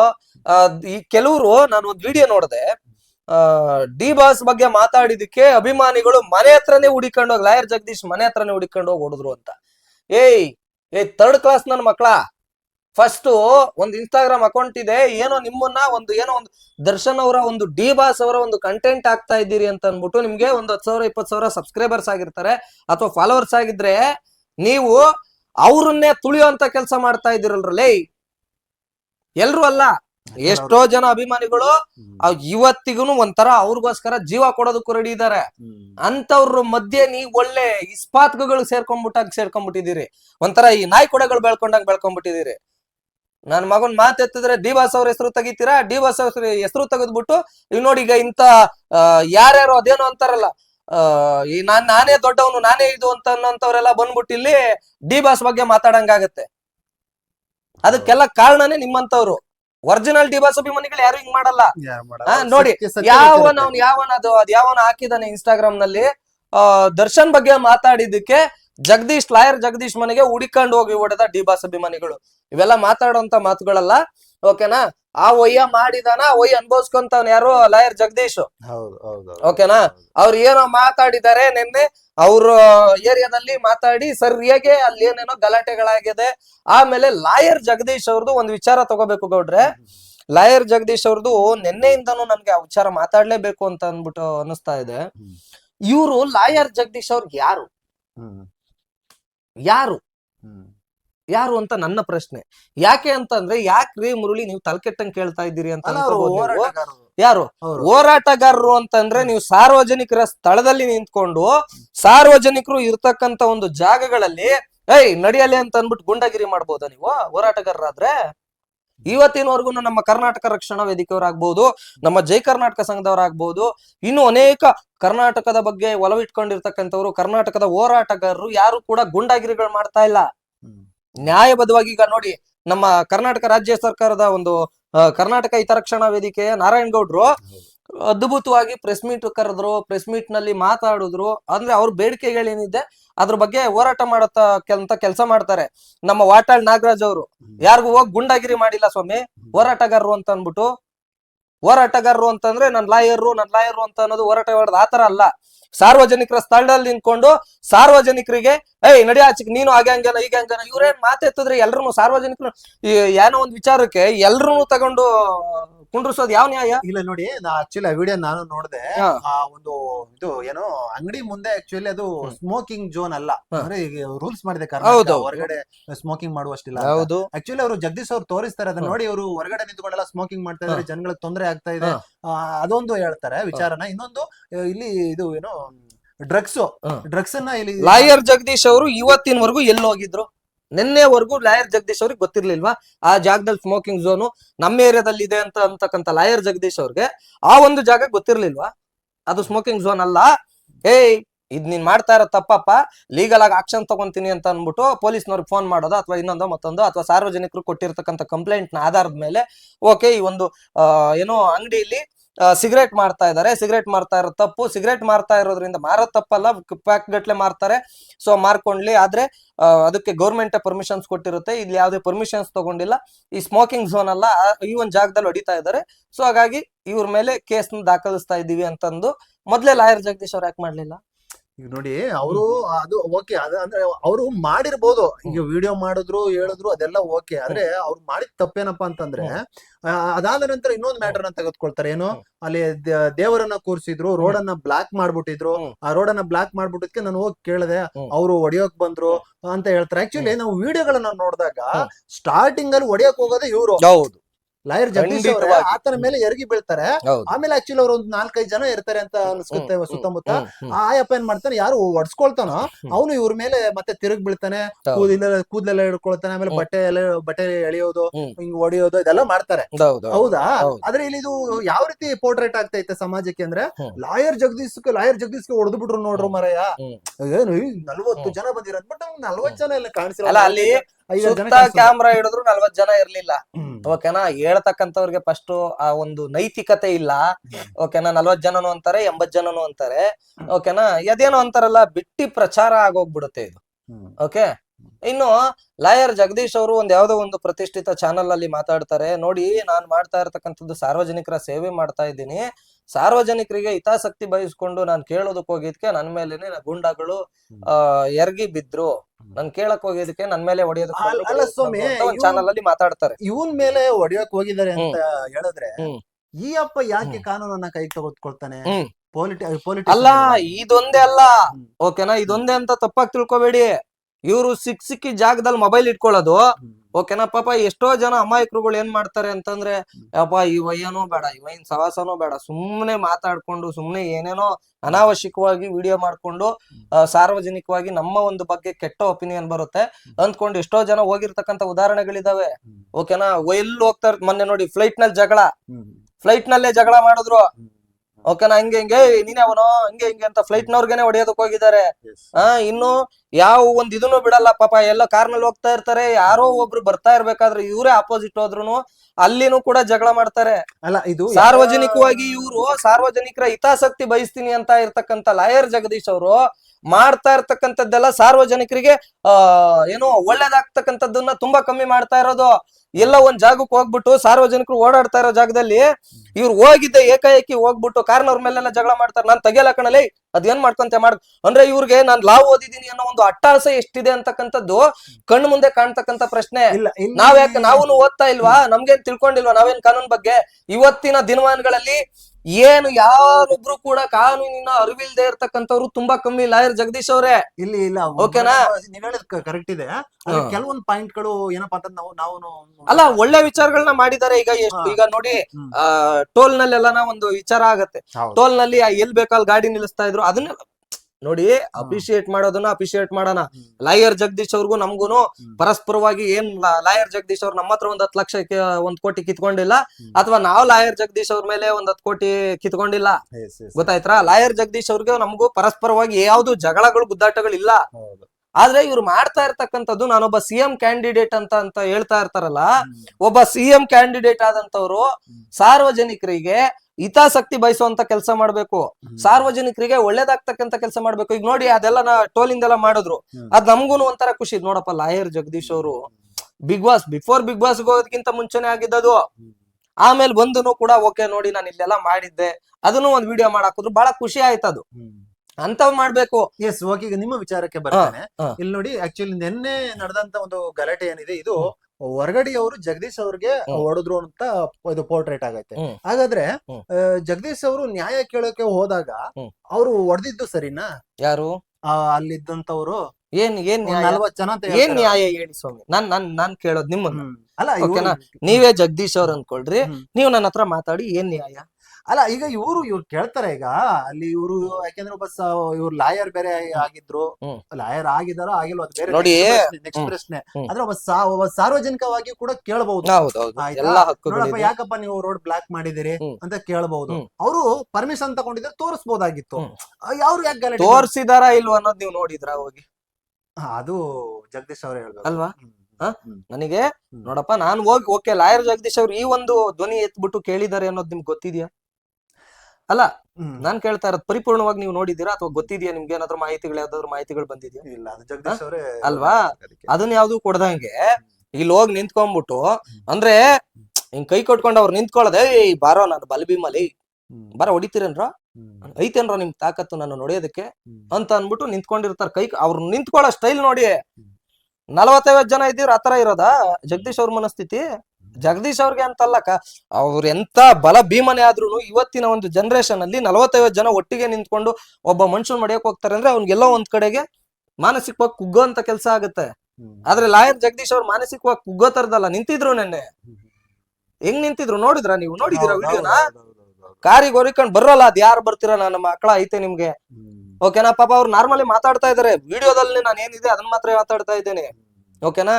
ಈ ಕೆಲವರು ನಾನು ಒಂದು ವಿಡಿಯೋ ನೋಡಿದೆ. ಡಿ ಬಾಸ್ ಬಗ್ಗೆ ಮಾತಾಡಿದಕ್ಕೆ ಅಭಿಮಾನಿಗಳು ಮನೆ ಹತ್ರನೇ ಹುಡಿಕೊಂಡು ಹೋಗಿ ಲಾಯರ್ ಜಗದೀಶ್ ಮನೆ ಹತ್ರನೇ ಹುಡಿಕೊಂಡು ಹೋಗಿ ಹೊಡೆದ್ರು ಅಂತ. ಏಯ್ ಏ ಥರ್ಡ್ ಕ್ಲಾಸ್ ನನ್ನ ಮಕ್ಕಳ ಫಸ್ಟ್ ಒಂದು ಇನ್ಸ್ಟಾಗ್ರಾಮ್ ಅಕೌಂಟ್ ಇದೆ ಏನೋ ನಿಮ್ಮನ್ನ ಒಂದು ಏನೋ ಒಂದು ದರ್ಶನ್ ಅವರ ಒಂದು ಡಿ ಬಾಸ್ ಅವರ ಒಂದು ಕಂಟೆಂಟ್ ಆಗ್ತಾ ಇದ್ದೀರಿ ಅಂತ ಅನ್ಬಿಟ್ಟು ನಿಮ್ಗೆ ಒಂದು ಹತ್ತು ಸಾವಿರ ಇಪ್ಪತ್ತು ಸಾವಿರ ಸಬ್ಸ್ಕ್ರೈಬರ್ಸ್ ಆಗಿರ್ತಾರೆ ಅಥವಾ ಫಾಲೋವರ್ಸ್ ಆಗಿದ್ರೆ ನೀವು ಅವ್ರನ್ನೇ ತುಳಿಯುವಂತ ಕೆಲಸ ಮಾಡ್ತಾ ಇದ್ದೀರಲ್ರಲ್ಲೇ ಎಲ್ರು ಅಲ್ಲ ಎಷ್ಟೋ ಜನ ಅಭಿಮಾನಿಗಳು ಇವತ್ತಿಗೂ ಒಂಥರ ಅವ್ರಿಗೋಸ್ಕರ ಜೀವ ಕೊಡೋದಕ್ಕೂ ರೆಡಿ ಇದಾರೆ. ಅಂತವ್ರ ಮಧ್ಯೆ ನೀ ಒಳ್ಳೆ ಇಸ್ಪಾತ್ಗಳು ಸೇರ್ಕೊಂಡ್ಬಿಟ್ಟಾಗ ಸೇರ್ಕೊಂಡ್ಬಿಟ್ಟಿದ್ದೀರಿ. ಒಂಥರ ಈ ನಾಯಿ ಕೊಡಗಳು ಬೆಳ್ಕೊಂಡಂಗ್ ಬೆಳ್ಕೊಂಡ್ಬಿಟ್ಟಿದೀರಿ ನನ್ ಮಗನ್ ಮಾತೆತ್ತಿದ್ರೆ ಡಿ ಬಾಸ್ ಅವ್ರ ಹೆಸರು ತೆಗಿತೀರಾ? ಡಿ ಬಾಸ್ ಅವ್ರ ಹೆಸರು ತೆಗೆದ್ಬಿಟ್ಟು ಈಗ ನೋಡಿ ಈಗ ಇಂತ ಯಾರ್ಯಾರು ಅದೇನೋ ಅಂತಾರಲ್ಲ ಈ ನಾನ್ ನಾನೇ ದೊಡ್ಡವನು ನಾನೇ ಇದು ಅಂತ ಅನ್ನೋಂಥವ್ರೆಲ್ಲ ಬಂದ್ಬಿಟ್ಟು ಇಲ್ಲಿ ಡಿ ಬಾಸ್ ಬಗ್ಗೆ ಮಾತಾಡಂಗಾಗತ್ತೆ. ಅದಕ್ಕೆಲ್ಲ ಕಾರಣನೇ ನಿಮ್ಮಂತವ್ರು ಒರಿಜಿನಲ್ ಡಿ ಬಾಸ್ ಅಭಿಮಾನಿಗಳು ಯಾರು ಹಿಂಗ್ ಮಾಡಲ್ಲ. ನೋಡಿ, ಯಾವನ ಅವ್ನು ಯಾವನ ಅದು ಅದ್ ಯಾವನ ಹಾಕಿದಾನೆ ಇನ್ಸ್ಟಾಗ್ರಾಮ್ನಲ್ಲಿ. ದರ್ಶನ್ ಬಗ್ಗೆ ಮಾತಾಡಿದ್ದಕ್ಕೆ ಜಗದೀಶ್ ಲಾಯರ್ ಜಗದೀಶ್ ಮನೆಗೆ ಹುಡಿಕೊಂಡು ಹೋಗಿ ಹೊಡೆದ ಡಿ ಬಾಸ್ ಅಭಿಮಾನಿಗಳು ಇವೆಲ್ಲ ಮಾತಾಡುವಂತ ಮಾತುಗಳಲ್ಲ. ಓಕೆನಾ? ಆ ಒಯ್ಯ ಮಾಡಿದಾನ ಒಯ್ಯ ಅನ್ಭವಿಸ್ಕೊಂತವ್ನ ಯಾರು? ಲಾಯರ್ ಜಗದೀಶ್. ಓಕೆನಾ? ಅವ್ರು ಏನೋ ಮಾತಾಡಿದ್ದಾರೆ ನಿನ್ನೆ. ಅವ್ರ ಏರಿಯಾದಲ್ಲಿ ಮಾತಾಡಿ ಸರಿಯಾಗಿ ಅಲ್ಲಿ ಏನೇನೋ ಗಲಾಟೆಗಳಾಗಿದೆ. ಆಮೇಲೆ ಲಾಯರ್ ಜಗದೀಶ್ ಅವ್ರದ್ದು ಒಂದು ವಿಚಾರ ತಗೋಬೇಕು ಗೌಡ್ರೆ. ಲಾಯರ್ ಜಗದೀಶ್ ಅವ್ರದ್ದು ನಿನ್ನೆಯಿಂದನೂ ನಮ್ಗೆ ಆ ವಿಚಾರ ಮಾತಾಡ್ಲೇಬೇಕು ಅಂತ ಅನ್ಬಿಟ್ಟು ಅನಿಸ್ತಾ ಇದೆ. ಇವರು ಲಾಯರ್ ಜಗದೀಶ್ ಅವ್ರಿಗೆ ಯಾರು? ಯಾರು? ಯಾರು ಅಂತ ನನ್ನ ಪ್ರಶ್ನೆ. ಯಾಕೆ ಅಂತಂದ್ರೆ ಯಾಕ್ರಿ ಮುರುಳಿ ನೀವು ತಲೆಕೆಟ್ಟಂಗ್ ಕೇಳ್ತಾ ಇದ್ದೀರಿ ಅಂತ ಯಾರು. ಹೋರಾಟಗಾರರು ಅಂತಂದ್ರೆ ನೀವು ಸಾರ್ವಜನಿಕರ ಸ್ಥಳದಲ್ಲಿ ನಿಂತ್ಕೊಂಡು ಸಾರ್ವಜನಿಕರು ಇರ್ತಕ್ಕಂತ ಒಂದು ಜಾಗಗಳಲ್ಲಿ ಏಯ್ ನಡಿಯಲಿ ಅಂತ ಅನ್ಬಿಟ್ಟು ಗುಂಡಗಿರಿ ಮಾಡ್ಬೋದಾ ನೀವು? ಹೋರಾಟಗಾರರಾದ್ರೆ? ಇವತ್ತಿನವರೆಗೂ ನಮ್ಮ ಕರ್ನಾಟಕ ರಕ್ಷಣಾ ವೇದಿಕೆಯವರಾಗ್ಬಹುದು ನಮ್ಮ ಜೈ ಕರ್ನಾಟಕ ಸಂಘದವರಾಗ್ಬಹುದು ಇನ್ನು ಅನೇಕ ಕರ್ನಾಟಕದ ಬಗ್ಗೆ ಒಲವಿಟ್ಕೊಂಡಿರ್ತಕ್ಕಂಥವ್ರು ಕರ್ನಾಟಕದ ಹೋರಾಟಗಾರರು ಯಾರು ಕೂಡ ಗುಂಡಾಗಿರಿಗಳು ಮಾಡ್ತಾ ಇಲ್ಲ. ನ್ಯಾಯಬದ್ಧವಾಗಿ ಈಗ ನೋಡಿ ನಮ್ಮ ಕರ್ನಾಟಕ ರಾಜ್ಯ ಸರ್ಕಾರದ ಒಂದು ಕರ್ನಾಟಕ ಹಿತರಕ್ಷಣಾ ವೇದಿಕೆಯ ನಾರಾಯಣ್ ಗೌಡ್ರು ಅದ್ಭುತವಾಗಿ ಪ್ರೆಸ್ ಮೀಟ್ ಕರೆದ್ರು ಪ್ರೆಸ್ ಮೀಟ್ನಲ್ಲಿ ಮಾತಾಡಿದ್ರು ಅಂದ್ರೆ ಅವ್ರ ಬೇಡಿಕೆಗಳೇನಿದೆ ಅದ್ರ ಬಗ್ಗೆ ಹೋರಾಟ ಮಾಡತ್ತ ಅಂತ ಕೆಲಸ ಮಾಡ್ತಾರೆ. ನಮ್ಮ ವಾಟಾಳ್ ನಾಗರಾಜ್ ಅವರು. ಯಾರಿಗೂ ಹೋಗಿ ಗುಂಡಾಗಿರಿ ಮಾಡಿಲ್ಲ ಸ್ವಾಮಿ. ಹೋರಾಟಗಾರರು ಅಂತ ಅಂದ್ಬಿಟ್ಟು ಹೋರಾಟಗಾರರು ಅಂತಂದ್ರೆ ನನ್ ಲಾಯರು ನನ್ ಲಾಯರು ಅಂತ ಅನ್ನೋದು ಹೋರಾಟ ಮಾಡೋದು ಆತರ ಅಲ್ಲ. ಸಾರ್ವಜನಿಕರ ಸ್ಥಳದಲ್ಲಿ ನಿಂತ್ಕೊಂಡು ಸಾರ್ವಜನಿಕರಿಗೆ ಏಯ್ ನಡಿ ಆಚಿಕ್ ನೀನು ಹಾಗೆ ಹಂಗೇನ ಈಗ ಹಂಗೇನ. ಇವ್ರೇನ್ ಮಾತೆತ್ತಿದ್ರೆ? ಎಲ್ರು ಸಾರ್ವಜನಿಕರು ಏನೋ ಒಂದ್ ವಿಚಾರಕ್ಕೆ ಎಲ್ರು ತಗೊಂಡು ಕುಂಡ್ರಿಸೋದು ಯಾವ ನ್ಯಾಯ ಇಲ್ಲ ನೋಡಿ ಆಕ್ಚುಲಿ ಆ ವಿಡಿಯೋ ನಾನು ನೋಡಿದೆ ಹಾ. ಆ ಒಂದು ಇದು ಏನೋ ಅಂಗಡಿ ಮುಂದೆ ಆಕ್ಚುಲಿ ಅದು ಸ್ಮೋಕಿಂಗ್ ಜೋನ್ ಅಲ್ಲ ಹಾ. ಅಂದ್ರೆ ಈಗ ರೂಲ್ಸ್ ಮಾಡಿದೆ ಹೌದು. ಕರ್ನಾಟಕ ಹೊರಗಡೆ ಸ್ಮೋಕಿಂಗ್ ಮಾಡುವಷ್ಟಿಲ್ಲ ಹೌದು ಆಕ್ಚುಲಿ ಅವರು ಜಗದೀಶ್ ಅವ್ರು ತೋರಿಸ್ತಾರೆ ಅದನ್ನ ಹಾ. ನೋಡಿ ಅವರು ಹೊರಗಡೆ ನಿಂತ್ಕೊಂಡೆಲ್ಲ ಸ್ಮೋಕಿಂಗ್ ಮಾಡ್ತಾ ಇದಾರೆ ಜನಗಳಿಗೆ ತೊಂದರೆ ಆಗ್ತಾ ಇದೆ ಹಾ. ಆ, ಅದೊಂದು ಹೇಳ್ತಾರೆ ವಿಚಾರನ ಇನ್ನೊಂದು ಆ, ಇಲ್ಲಿ ಇದು ಏನೋ ಡ್ರಗ್ಸ್ ಹಾ. ಡ್ರಗ್ಸ್ ಅನ್ನ ಇಲ್ಲಿ ಲಾಯರ್ ಜಗದೀಶ್ ಅವರು ಇವತ್ತಿನವರೆಗೂ ಎಲ್ಲಿ ಹೋಗಿದ್ರು ನಿನ್ನೆವರೆಗೂ ಲಾಯರ್ ಜಗದೀಶ್ ಅವ್ರಿಗೆ ಗೊತ್ತಿರ್ಲಿಲ್ವಾ? ಆ ಜಾಗದಲ್ಲಿ ಸ್ಮೋಕಿಂಗ್ ಝೋನು ನಮ್ಮ ಏರಿಯಾದಲ್ಲಿ ಇದೆ ಅಂತ ಅಂತಕ್ಕಂತ ಲಾಯರ್ ಜಗದೀಶ್ ಅವ್ರಿಗೆ ಆ ಒಂದು ಜಾಗ ಗೊತ್ತಿರ್ಲಿಲ್ವಾ? ಅದು ಸ್ಮೋಕಿಂಗ್ ಝೋನ್ ಅಲ್ಲ. ಏಯ್, ಇದ್ ನೀನ್ ಮಾಡ್ತಾ ಇರೋ ತಪ್ಪಪ್ಪ. ಲೀಗಲ್ ಆಗಿ ಆಕ್ಷನ್ ತಗೊಂತೀನಿ ಅಂತ ಅಂದ್ಬಿಟ್ಟು ಪೊಲೀಸ್ನವ್ರಿಗೆ ಫೋನ್ ಮಾಡೋದು ಅಥವಾ ಇನ್ನೊಂದು ಮತ್ತೊಂದು ಅಥವಾ ಸಾರ್ವಜನಿಕರು ಕೊಟ್ಟಿರ್ತಕ್ಕಂಥ ಕಂಪ್ಲೇಂಟ್ನ ಆಧಾರದ ಮೇಲೆ ಓಕೆ ಈ ಒಂದು ಏನೋ ಅಂಗಡಿಯಲ್ಲಿ ಸಿಗರೇಟ್ ಮಾಡ್ತಾ ಇದ್ದಾರೆ. ಸಿಗರೇಟ್ ಮಾರ್ತಾ ಇರೋ ತಪ್ಪು. ಸಿಗರೇಟ್ ಮಾರ್ತಾ ಇರೋದ್ರಿಂದ ಮಾರೋ ತಪ್ಪಲ್ಲ. ಪ್ಯಾಕ್ ಗಟ್ಲೆ ಮಾರ್ತಾರೆ. ಸೊ ಮಾರ್ಕೊಂಡ್ಲಿ. ಆದ್ರೆ ಅದಕ್ಕೆ ಗೌರ್ಮೆಂಟ್ ಪರ್ಮಿಷನ್ಸ್ ಕೊಟ್ಟಿರುತ್ತೆ. ಇಲ್ಲಿ ಯಾವುದೇ ಪರ್ಮಿಷನ್ಸ್ ತಗೊಂಡಿಲ್ಲ. ಈ ಸ್ಮೋಕಿಂಗ್ ಝೋನ್ ಅಲ್ಲ ಈ ಒಂದು ಜಾಗದಲ್ಲಿ ಹೊಡಿತಾ ಇದ್ದಾರೆ. ಸೊ ಹಾಗಾಗಿ ಇವ್ರ ಮೇಲೆ ಕೇಸ್ ದಾಖಲಿಸ್ತಾ ಇದ್ದೀವಿ ಅಂತಂದು ಮೊದ್ಲೇ ಲಾಯರ್ ಜಗದೀಶ್ ಅವ್ರು ಯಾಕೆ ಮಾಡ್ಲಿಲ್ಲ? ಈಗ ನೋಡಿ ಅವರು ಅದು ಓಕೆ ಅದ ಅಂದ್ರೆ ಅವರು ಮಾಡಿರ್ಬೋದು. ಈಗ ವಿಡಿಯೋ ಮಾಡಿದ್ರು ಹೇಳಿದ್ರು ಅದೆಲ್ಲ ಓಕೆ. ಆದ್ರೆ ಅವ್ರು ಮಾಡಿದ ತಪ್ಪೇನಪ್ಪಾ ಅಂತಂದ್ರೆ ಅದಾದ ನಂತರ ಇನ್ನೊಂದು ಮ್ಯಾಟರ್ನ ತೆಗೆದುಕೊಳ್ತಾರೆ. ಏನು? ಅಲ್ಲಿ ದೇವರನ್ನ ಕೂರಿಸಿದ್ರು ರೋಡ್ ಅನ್ನ ಬ್ಲಾಕ್ ಮಾಡ್ಬಿಟ್ಟಿದ್ರು. ಆ ರೋಡ್ ಅನ್ನ ಬ್ಲಾಕ್ ಮಾಡ್ಬಿಟ್ಟಿದ್ಕೆ ನಾನು ಹೋಗಿ ಕೇಳಿದೆ. ಅವರು ಹೊಡಿಯೋಕ್ ಬಂದ್ರು ಅಂತ ಹೇಳ್ತಾರೆ. ಆಕ್ಚುಲಿ ನಾವು ವಿಡಿಯೋಗಳನ್ನ ನೋಡಿದಾಗ ಸ್ಟಾರ್ಟಿಂಗ್ ಅಲ್ಲಿ ಹೊಡಿಯೋಕ್ ಹೋಗೋದೇ ಇವರು. ಹೌದು. ಲಾಯರ್ ಜಗದೀಶ್ ಅವರ ಖಂಡಿತವಾಗಿ. ಆತನ ಮೇಲೆ ಎರಗಿ ಬೀಳ್ತಾರೆ ಹೌದು ಆಮೇಲೆ ಆಕ್ಚುಲಿ ಅವ್ರ ಒಂದ್ ನಾಲ್ಕೈದು ಜನ ಇರ್ತಾರೆ ಅಂತ ಅನ್ಸುತ್ತೆ ಹ್ಮ್, ಸುತ್ತಮುತ್ತ ಹ್ಮ್, ಹ್ಮ್. ಆ ಆಯಪ್ಪ ಏನ್ ಮಾಡ್ತಾನೆ ಯಾರು ಒಡ್ಸ್ಕೊಳ್ತಾನೋ ಅವನು ಇವ್ರ ಮೇಲೆ ಮತ್ತೆ ತಿರುಗ್ ಬೀಳ್ತಾನೆ ಕೂದಲ ಕೂದಲೆಲ್ಲ ಹಿಡ್ಕೊಳ್ತಾನೆ ಆಮೇಲೆ ಹ್ಮ್. ಬಟ್ಟೆ ಎಲ್ಲ ಬಟ್ಟೆ ಎಳೆಯೋದು ಹ್ಮ್. ಹಿಂಗ್ ಹೊಡಿಯೋದು ಇದೆಲ್ಲ ಮಾಡ್ತಾರೆ ಹೌದು ಹೌದು. ಹೌದಾ ಹೌದು. ಆದ್ರೆ ಇಲ್ಲಿ ಇದು ಯಾವ ರೀತಿ ಪೋರ್ಟ್ರೇಟ್ ಆಗ್ತೈತೆ ಸಮಾಜಕ್ಕೆ ಅಂದ್ರೆ ಹ್ಮ್. ಲಾಯರ್ ಜಗದೀಶ್ ಲಾಯರ್ ಜಗದೀಶ್ಗೆ ಹೊಡೆದು ಬಿಟ್ರು ನೋಡ್ರು. ಮರಯ್ಯ ಹ್ಮ್. ಏನು ನಲ್ವತ್ತು. ಜನ ಬಂದಿರೋದ್ ಬಟ್ ನಲ್ವತ್ ಜನ ಎಲ್ಲ ಕಾಣಿಸಿಲ್ಲ ಅಲ್ಲ ಸುತ್ತ. ಕ್ಯಾಮ್ರಾ ಹಿಡಿದ್ರು ನಲ್ವತ್ ಜನ ಇರ್ಲಿಲ್ಲ. ಓಕೆನಾ ಹೇಳ್ತಕ್ಕಂಥವ್ರಿಗೆ ಫಸ್ಟ್ ಆ ಒಂದು ನೈತಿಕತೆ ಇಲ್ಲ. ಓಕೆನಾ ನಲ್ವತ್ ಜನನು ಅಂತಾರೆ ಎಂಬತ್ ಜನನು ಅಂತಾರೆ. ಓಕೆನಾ ಅದೇನೋ ಅಂತಾರಲ್ಲ ಬಿಟ್ಟಿ ಪ್ರಚಾರ ಆಗೋಗ್ಬಿಡುತ್ತೆ ಇದು. ಓಕೆ ಇನ್ನು ಲಾಯರ್ ಜಗದೀಶ್ ಅವರು ಒಂದ್ ಯಾವ್ದೋ ಒಂದು ಪ್ರತಿಷ್ಠಿತ ಚಾನಲ್ ಅಲ್ಲಿ ಮಾತಾಡ್ತಾರೆ. ನೋಡಿ ನಾನ್ ಮಾಡ್ತಾ ಇರ್ತಕ್ಕಂಥದ್ದು ಸಾರ್ವಜನಿಕರ ಸೇವೆ ಮಾಡ್ತಾ ಇದ್ದೀನಿ. ಸಾರ್ವಜನಿಕರಿಗೆ ಹಿತಾಸಕ್ತಿ ಬಯಸ್ಕೊಂಡು ನಾನ್ ಕೇಳೋದಕ್ ಹೋಗಿದ್ಕೆ ನನ್ ಮೇಲೆನೆ ಗುಂಡಗಳು ಆ ಎರಗಿ ಬಿದ್ರು. ನನ್ ಕೇಳಕ್ ಹೋಗಿದಕ್ಕೆ ನನ್ ಮೇಲೆ ಇವ್ರು- ಚಾನಲ್ ಅಲ್ಲಿ ಮಾತಾಡ್ತಾರೆ. ಇವನ್ ಮೇಲೆ ಹೊಡಿಯಕ್ ಹೋಗಿದ್ದಾರೆ ಅಂತ ಹೇಳಿದ್ರೆ ಈ ಅಪ್ಪ ಯಾಕೆ ಕಾನೂನನ್ನ ಕೈ ತಗೊತ್ಕೊಳ್ತಾನೆ. ಪೊಲಿಟಿ ಅಲ್ಲ ಇದೊಂದೇ ಅಲ್ಲ. ಓಕೆನಾ? ಇದೊಂದೇ ಅಂತ ತಪ್ಪಾಗಿ ತಿಳ್ಕೊಬೇಡಿ. ಇವ್ರು ಸಿಕ್ ಸಿಕ್ಕಿ ಜಾಗದಲ್ಲಿ ಮೊಬೈಲ್ ಇಟ್ಕೊಳ್ಳೋದು. ಓಕೆನಾ ಪಾಪ ಎಷ್ಟೋ ಜನ ಅಮಾಯಕರುಗಳು ಏನ್ ಮಾಡ್ತಾರೆ ಅಂತಂದ್ರೆ ಅಪ್ಪ ಇವ ಏನೋ ಬೇಡ ಇವ ಏನ್ ಸವಾಸನೋ ಬೇಡ. ಸುಮ್ನೆ ಮಾತಾಡ್ಕೊಂಡು ಸುಮ್ನೆ ಏನೇನೋ ಅನಾವಶ್ಯಕವಾಗಿ ವಿಡಿಯೋ ಮಾಡ್ಕೊಂಡು ಸಾರ್ವಜನಿಕವಾಗಿ ನಮ್ಮ ಒಂದು ಬಗ್ಗೆ ಕೆಟ್ಟ ಒಪಿನಿಯನ್ ಬರುತ್ತೆ. ಅಂದ್ಕೊಂಡು ಎಷ್ಟೋ ಜನ ಹೋಗಿರ್ತಕ್ಕಂತ ಉದಾಹರಣೆಗಳಿದಾವೆ. ಓಕೆನಾ ಎಲ್ಲಿ ಹೋಗ್ತಾ ಇರ್ತ ಮೊನ್ನೆ ನೋಡಿ ಫ್ಲೈಟ್ನಲ್ಲಿ ಜಗಳ. ಫ್ಲೈಟ್ ನಲ್ಲೇ ಜಗಳ ಮಾಡಿದ್ರು. ಓಕೆನಾ ಹಂಗೆ ಹಿಂಗೆ "ಏಯ್, ನೀನೇ ಅವನು ಹಂಗೆ ಹಿಂಗೆ ಅಂತ ಫ್ಲೈಟ್ ನವ್ರಿಗೆನೆ ಹೊಡೆಯೋದಕ್ ಹೋಗಿದ್ದಾರೆ. ಆ ಇನ್ನು ಯಾವ ಒಂದ್ ಇದನ್ನು ಬಿಡಲ್ಲ ಪಾಪ ಎಲ್ಲ ಕಾರ್ನಲ್ಲಿ ಹೋಗ್ತಾ ಇರ್ತಾರೆ ಯಾರೋ ಒಬ್ರು ಬರ್ತಾ ಇರ್ಬೇಕಾದ್ರೆ ಇವರೇ ಆಪೋಸಿಟ್ ಹೋದ್ರು ಅಲ್ಲಿನೂ ಕೂಡ ಜಗಳ ಮಾಡ್ತಾರೆ. ಅಲ್ಲ ಇದು ಸಾರ್ವಜನಿಕವಾಗಿ ಇವರು ಸಾರ್ವಜನಿಕರ ಹಿತಾಸಕ್ತಿ ಬಯಸ್ತೀನಿ ಅಂತ ಇರ್ತಕ್ಕಂತ ಲಾಯರ್ ಜಗದೀಶ್ ಅವರು ಮಾಡ್ತಾ ಇರ್ತಕ್ಕಂಥದ್ದೆಲ್ಲ ಸಾರ್ವಜನಿಕರಿಗೆ ಆ ಏನೋ ಒಳ್ಳೇದಾಗ್ತಕ್ಕಂಥದ್ದನ್ನ ತುಂಬಾ ಕಮ್ಮಿ ಮಾಡ್ತಾ ಇರೋದು. ಎಲ್ಲ ಒಂದ್ ಜಾಗಕ್ಕೆ ಹೋಗ್ಬಿಟ್ಟು ಸಾರ್ವಜನಿಕರು ಓಡಾಡ್ತಾ ಇರೋ ಜಾಗದಲ್ಲಿ ಇವ್ರು ಹೋಗಿದ್ದ ಏಕಾಏಕಿ ಹೋಗ್ಬಿಟ್ಟು ಕಾರ್ನವ್ರ ಮೇಲೆಲ್ಲ ಜಗಳ ಮಾಡ್ತಾರೆ. ನಾನ್ ತೆಗಿಯಲ್ಲ ಕಣಲೇ ಅದೇನ್ ಮಾಡ್ಕೊಂತೆ ಮಾಡ್? ಅಂದ್ರೆ ಇವ್ರಿಗೆ ನಾನ್ ಲಾವ್ ಓದಿದೀನಿ ಅನ್ನೋ ಒಂದು ಅಟ್ಟಾಸ ಎಷ್ಟಿದೆ ಅಂತಕ್ಕಂಥದ್ದು ಕಣ್ ಮುಂದೆ ಕಾಣ್ತಕ್ಕಂಥ ಪ್ರಶ್ನೆ. ನಾವ್ ಯಾಕೆ ನಾವು ಓದ್ತಾ ಇಲ್ವಾ? ನಮ್ಗೇನ್ ತಿಳ್ಕೊಂಡಿಲ್ವಾ ನಾವೇನ್ ಕಾನೂನ್ ಬಗ್ಗೆ? ಇವತ್ತಿನ ದಿನಮಾನಗಳಲ್ಲಿ ಏನು ಯಾರೊಬ್ರು ಕೂಡ ಕಾನೂನಿನ ಅರಿವಿಲ್ದೆ ಇರ್ತಕ್ಕಂಥವ್ರು ತುಂಬಾ ಕಮ್ಮಿ ಲಾಯರ್ ಜಗದೀಶ್ ಅವರೇ. ಇಲ್ಲಿ ಇಲ್ಲ ಓಕೆನಾ? ನೀವ್ ಹೇಳಿದ್ ಕರೆಕ್ಟ್ ಇದೆ. ಕೆಲವೊಂದು ಪಾಯಿಂಟ್ಗಳು ಏನಪ್ಪಾ ಅಂತ ನಾವು ನಾವು ಅಲ್ಲ ಒಳ್ಳೆ ವಿಚಾರಗಳನ್ನ ಮಾಡಿದ್ದಾರೆ ಈಗ ಎಷ್ಟು ಈಗ ನೋಡಿ ಟೋಲ್ನಲ್ಲಿ ನಲ್ಲೆಲ್ಲನ ಒಂದು ವಿಚಾರ ಆಗತ್ತೆ. ಟೋಲ್ನಲ್ಲಿ ಎಲ್ ಬೇಕಲ್ಲಿ ಗಾಡಿ ನಿಲ್ಲಿಸ್ತಾ ಇದ್ರು ಅದನ್ನ ನೋಡಿ ಅಪ್ರಿಶಿಯೇಟ್ ಮಾಡೋದನ್ನ ಅಪ್ರಿಶಿಯೇಟ್ ಮಾಡೋಣ. ಲಾಯರ್ ಜಗದೀಶ್ ಅವ್ರಿಗೂ ನಮ್ಗೂನು ಪರಸ್ಪರವಾಗಿ ಏನ್ ಲಾಯರ್ ಜಗದೀಶ್ ಅವ್ರು ನಮ್ಮ ಹತ್ರ ಒಂದ್ ಹತ್ತು ಲಕ್ಷ ಒಂದ್ ಕೋಟಿ ಕಿತ್ಕೊಂಡಿಲ್ಲ. ಅಥವಾ ನಾವು ಲಾಯರ್ ಜಗದೀಶ್ ಅವ್ರ ಮೇಲೆ ಒಂದ್ ಹತ್ತು ಕೋಟಿ ಕಿತ್ಕೊಂಡಿಲ್ಲ. ಗೊತ್ತಾಯ್ತಾ ಲಾಯರ್ ಜಗದೀಶ್ ಅವ್ರಿಗೆ ನಮಗೂ ಪರಸ್ಪರವಾಗಿ ಯಾವ್ದು ಜಗಳಗಳು ಗುದ್ದಾಟಗಳು ಇಲ್ಲ ಆದ್ರೆ ಇವ್ರು ಮಾಡ್ತಾ ಇರ್ತಕ್ಕಂಥದ್ದು ನಾನೊಬ್ಬ ಸಿಎಂ ಕ್ಯಾಂಡಿಡೇಟ್ ಅಂತ ಅಂತ ಹೇಳ್ತಾ ಇರ್ತಾರಲ್ಲ. ಒಬ್ಬ ಸಿಎಂ ಕ್ಯಾಂಡಿಡೇಟ್ ಆದಂತವ್ರು ಸಾರ್ವಜನಿಕರಿಗೆ ಹಿತಾಸಕ್ತಿ ಬಯಸುವಂತ ಕೆಲಸ ಮಾಡ್ಬೇಕು. ಸಾರ್ವಜನಿಕರಿಗೆ ಒಳ್ಳೇದಾಗ್ತಕ್ಕಂತ ಕೆಲಸ ಮಾಡ್ಬೇಕು. ಈಗ ನೋಡಿ ಅದೆಲ್ಲ ನಾ ಟೋಲಿಂದೆಲ್ಲ ಮಾಡಿದ್ರು. ಅದ್ ನಮ್ಗೂನು ಒಂಥರ ಖುಷಿ. ನೋಡಪ್ಪ ಲಾಯರ್ ಜಗದೀಶ್ ಅವರು. Big boss before big boss ಹೋಗೋದಕ್ಕಿಂತ ಮುಂಚೆನೆ ಆಗಿದ್ದದು. ಆಮೇಲೆ ಬಂದನು ಕೂಡ ಓಕೆ ನೋಡಿ ನಾನು ಇಲ್ಲೆಲ್ಲ ಮಾಡಿದ್ದೆ. ಅದನ್ನು ಒಂದ್ ವಿಡಿಯೋ ಮಾಡಾಕಿದ್ರು. ಬಹಳ ಖುಷಿ ಆಯ್ತದು ಅಂತ ಮಾಡ್ಬೇಕು. ಎಸ್ ಓಕೆ ಈಗ ನಿಮ್ಮ ವಿಚಾರಕ್ಕೆ ಬರ್ತಾನೆ. ಇಲ್ಲಿ ನೋಡಿ ಆಕ್ಚುಲಿ ನಿನ್ನೆ ನಡೆದಂತ ಒಂದು ಗಲಾಟೆ ಏನಿದೆ ಇದು ಹೊರಗಡಿ ಅವರು ಜಗದೀಶ್ ಅವ್ರಿಗೆ. ಹೊಡೆದ್ರು ಅಂತ ಇದು ಪೋರ್ಟ್ರೇಟ್ ಆಗೈತೆ. ಹಾಗಾದ್ರೆ ಜಗದೀಶ್ ಅವರು ನ್ಯಾಯ ಕೇಳೋಕೆ ಹೋದಾಗ. ಅವರು ಹೊಡೆದಿದ್ದು ಸರಿನಾ? ಯಾರು? ಆ, ಅಲ್ಲಿದ್ದಂತವ್ರು ಏನ್ ಏನ್ ನಲ್ವತ್ ಜನ ಅಂತ ಏನ್ ನ್ಯಾಯ ಹೇಳಿ ಸ್ವಾಮಿ? ನಾನ್ ನಾನ್ ನಾನ್ ಕೇಳೋದ್ ನಿಮ್ಮನ್ನ. ಅಲ್ಲ ಓಕೆನಾ? ನೀವೇ ಜಗದೀಶ್ ಅವ್ರ ಅನ್ಕೊಳ್ರಿ ನೀವ್ ನೀವು ನನ್ನ ಹತ್ರ ಮಾತಾಡಿ ಏನ್ ನ್ಯಾಯ? ಅಲ್ಲ ಈಗ ಇವರು ಇವ್ರು ಕೇಳ್ತಾರೆ ಈಗ ಅಲ್ಲಿ ಇವರು ಯಾಕೆಂದ್ರೆ ಬಸ್ ಇವ್ರು ಲಾಯರ್ ಬೇರೆ ಆಗಿದ್ರು. ಲಾಯರ್ ಆಗಿದಾರೋ ಆಗಿಲ್ಲ ಅದು ಬೇರೆ ನೋಡಿ, ನೆಕ್ಸ್ಟ್ ಪ್ರಶ್ನೆ ಅಂದ್ರೆ ಒಬ್ಬ ಸಾ- ಒಬ್ಬ ಸಾರ್ವಜನಿಕವಾಗಿ ಕೂಡ ಕೇಳಬಹುದು ನೋಡಪ್ಪ ಯಾಕಪ್ಪ ನೀವು ರೋಡ್ ಬ್ಲಾಕ್ ಮಾಡಿದಿರಿ ಅಂತ ಕೇಳಬಹುದು. ಅವರು ಪರ್ಮಿಷನ್ ತಗೊಂಡಿದ್ರೆ ತೋರಿಸಬಹುದಾಗಿತ್ತು. ಅವ್ರು ಯಾಕೆ ಗಲಾಟೆ ತೋರ್ಸಿದಾರ ಅನ್ನೋದು ಅನ್ನೋದ್ ನೀವು ನೋಡಿದ್ರ ಹೋಗಿ? ಅದು ಜಗದೀಶ್ ಅವ್ರು ಹೇಳ್ಬೇಕು. ಅಲ್ವಾ? ನನಗೆ. ನೋಡಪ್ಪ ನಾನ್ ಹೋಗಿ ಓಕೆ ಲಾಯರ್ ಜಗದೀಶ್ ಅವ್ರು ಈ ಒಂದು ಧ್ವನಿ ಎತ್ಬಿಟ್ಟು ಕೇಳಿದಾರೆ ಅನ್ನೋದು ನಿಮ್ಗೆ ಗೊತ್ತಿದ್ಯಾ? ಅಲ್ಲ. ನಾನ್ ಕೇಳ್ತಾ ಇರೋದು ಪರಿಪೂರ್ಣವಾಗಿ ನೀವು ನೋಡಿದೀರಾ ಅಥವಾ ಗೊತ್ತಿದ್ಯಾ? ನಿಮ್ಗೆ ಏನಾದ್ರು ಮಾಹಿತಿಗಳು ಯಾವ್ದಾದ್ರು ಮಾಹಿತಿಗಳು ಬಂದಿದ್ಯಾ? ಇಲ್ಲ ಅದು ಜಗದೀಶ್ ಅವರೇ ಅಲ್ವಾ? ಅದನ್ನ ಯಾವ್ದು ಕೊಡ್ದಂಗೆ ಇಲ್ಲಿ ಹೋಗಿ ನಿಂತ್ಕೊಂಡ್ಬಿಟ್ಟು ಅಂದ್ರೆ ಹಿಂಗ್ ಕೈ ಕೊಟ್ಕೊಂಡು ಅವ್ರು ನಿಂತ್ಕೊಳ್ಳದೆ ಏಯ್ ಬಾರೋ ನಾನು ಬಲಭೀಮಲಿ. ಹ್ಮ್. ಬಾರ ಹೊಡಿತೀರೇನ್ರ. ಐತೇನ್ರ ನಿಮ್ ತಾಕತ್ತು ನಾನು ನೋಡಿಯೋದಕ್ಕೆ? ಅಂತ ಅನ್ಬಿಟ್ಟು ನಿಂತ್ಕೊಂಡಿರ್ತಾರ ಕೈ ಅವ್ರು ನಿಂತ್ಕೊಳ್ಳೋ ಸ್ಟೈಲ್ ನೋಡಿ. ನಲವತ್ತೈವತ್ ಜನ ಇದ್ದೀರ? ಆತರ ಇರೋದಾ? ಜಗದೀಶ್ ಅವ್ರ ಮನಸ್ಥಿತಿ? ಜಗದೀಶ್ ಅವ್ರಿಗೆ ಅಂತಲ್ಲಕ್ಕ ಅವ್ರ ಎಂತ ಬಲ ಭೀಮನೆ ಆದ್ರೂ ಇವತ್ತಿನ ಒಂದು ಜನರೇಷನ್ ಅಲ್ಲಿ ನಲವತ್ತೈವತ್ ಜನ ಒಟ್ಟಿಗೆ ನಿಂತ್ಕೊಂಡು ಒಬ್ಬ ಮನುಷ್ಯನ್ ಮಡಿಯಕ್ ಹೋಗ್ತಾರೆ ಅಂದ್ರೆ ಅವ್ನಿಗೆಲ್ಲೋ ಒಂದ್ ಕಡೆಗೆ ಮಾನಸಿಕವಾಗಿ ಕುಗ್ಗೋ ಅಂತ ಕೆಲಸ ಆಗುತ್ತೆ. ಆದ್ರೆ ಲಾಯರ್ ಜಗದೀಶ್ ಅವ್ರು ಮಾನಸಿಕವಾಗಿ ಕುಗ್ಗೋ ತರದಲ್ಲ ನಿಂತಿದ್ರು ನೆನ್ನೆ. ಹೆಂಗ್ ನಿಂತಿದ್ರು ನೋಡಿದ್ರ ನೀವು? ನೋಡಿದಿರ ವಿಡಿಯೋನ. ಕಾರಿಗೆ ಹೊರಿಕೊಂಡ್ ಬರಲ್ಲ ಅದ್ ಯಾರು ಬರ್ತೀರಾ ನನ್ನ ಮಕ್ಕಳ ಐತೆ ನಿಮ್ಗೆ? ಓಕೆನಾ? ಪಾಪ ಅವ್ರು ನಾರ್ಮಲಿ ಮಾತಾಡ್ತಾ ಇದಾರೆ. ವಿಡಿಯೋದಲ್ಲಿ ನಾನು ಏನಿದೆ ಅದನ್ನ ಮಾತ್ರ ಮಾತಾಡ್ತಾ ಇದ್ದೇನೆ. ಓಕೆನಾ?